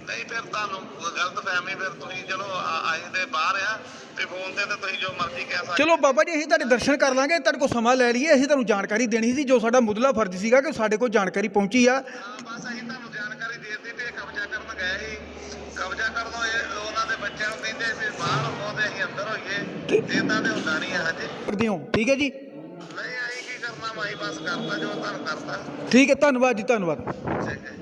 ਨਹੀਂ ਫਿਰ ਤੁਹਾਨੂੰ ਗਲਤ ਫਹਿਮੀ ਫਿਰ ਤੁਸੀਂ ਚਲੋ ਆਏ ਦੇ ਬਾਹਰ ਆ ਤੇ ਫੋਨ ਤੇ ਤਾਂ ਤੁਸੀਂ ਜੋ ਮਰਜ਼ੀ ਕਹਿ ਸਕਦੇ ਚਲੋ ਬਾਬਾ ਜੀ ਅਸੀਂ ਤੁਹਾਡੇ ਦਰਸ਼ਨ ਕਰ ਲਾਂਗੇ ਤੁਹਾਡੇ ਕੋਲ ਸਮਾਂ ਲੈ ਲਈਏ ਅਸੀਂ ਤੁਹਾਨੂੰ ਜਾਣਕਾਰੀ ਦੇਣੀ ਸੀ ਜੋ ਸਾਡਾ ਮੁੱਢਲਾ ਫਰਜ਼ ਸੀਗਾ ਕਿ ਸਾਡੇ ਕੋਲ ਜਾਣਕਾਰੀ ਪਹੁੰਚੀ ਆ। ਹਾਂ ਬਸ ਅਸੀਂ ਤੁਹਾਨੂੰ ਜਾਣਕਾਰੀ ਦੇ ਦਿੱਤੀ ਵੀ ਇਹ ਕਬਜ਼ਾ ਕਰਨ ਗਏ ਸੀ। ਕਬਜ਼ਾ ਕਰਨ ਇਹ ਉਹਨਾਂ ਦੇ ਬੱਚਿਆਂ ਨੂੰ ਕਹਿੰਦੇ ਵੀ ਬਾਹਰ ਹੋ ਤੇ ਅਸੀਂ ਅੰਦਰ ਹੋਈਏ ਇਦਾਂ ਤੇ ਹੁੰਦਾ ਨਹੀਂ ਹੈ ਹਜੇ। ਕਰਦੇ ਹੋ ਠੀਕ ਹੈ ਜੀ? ਨਹੀਂ ਅਸੀਂ ਕੀ ਕਰਨਾ ਮਾਈ ਬਸ ਕਰਤਾ ਜੋ ਤੁਹਾਨੂੰ ਕਰਤਾ। ਠੀਕ ਹੈ ਧੰਨਵਾਦ ਜੀ ਧੰਨਵਾਦ। ਠੀਕ ਹੈ।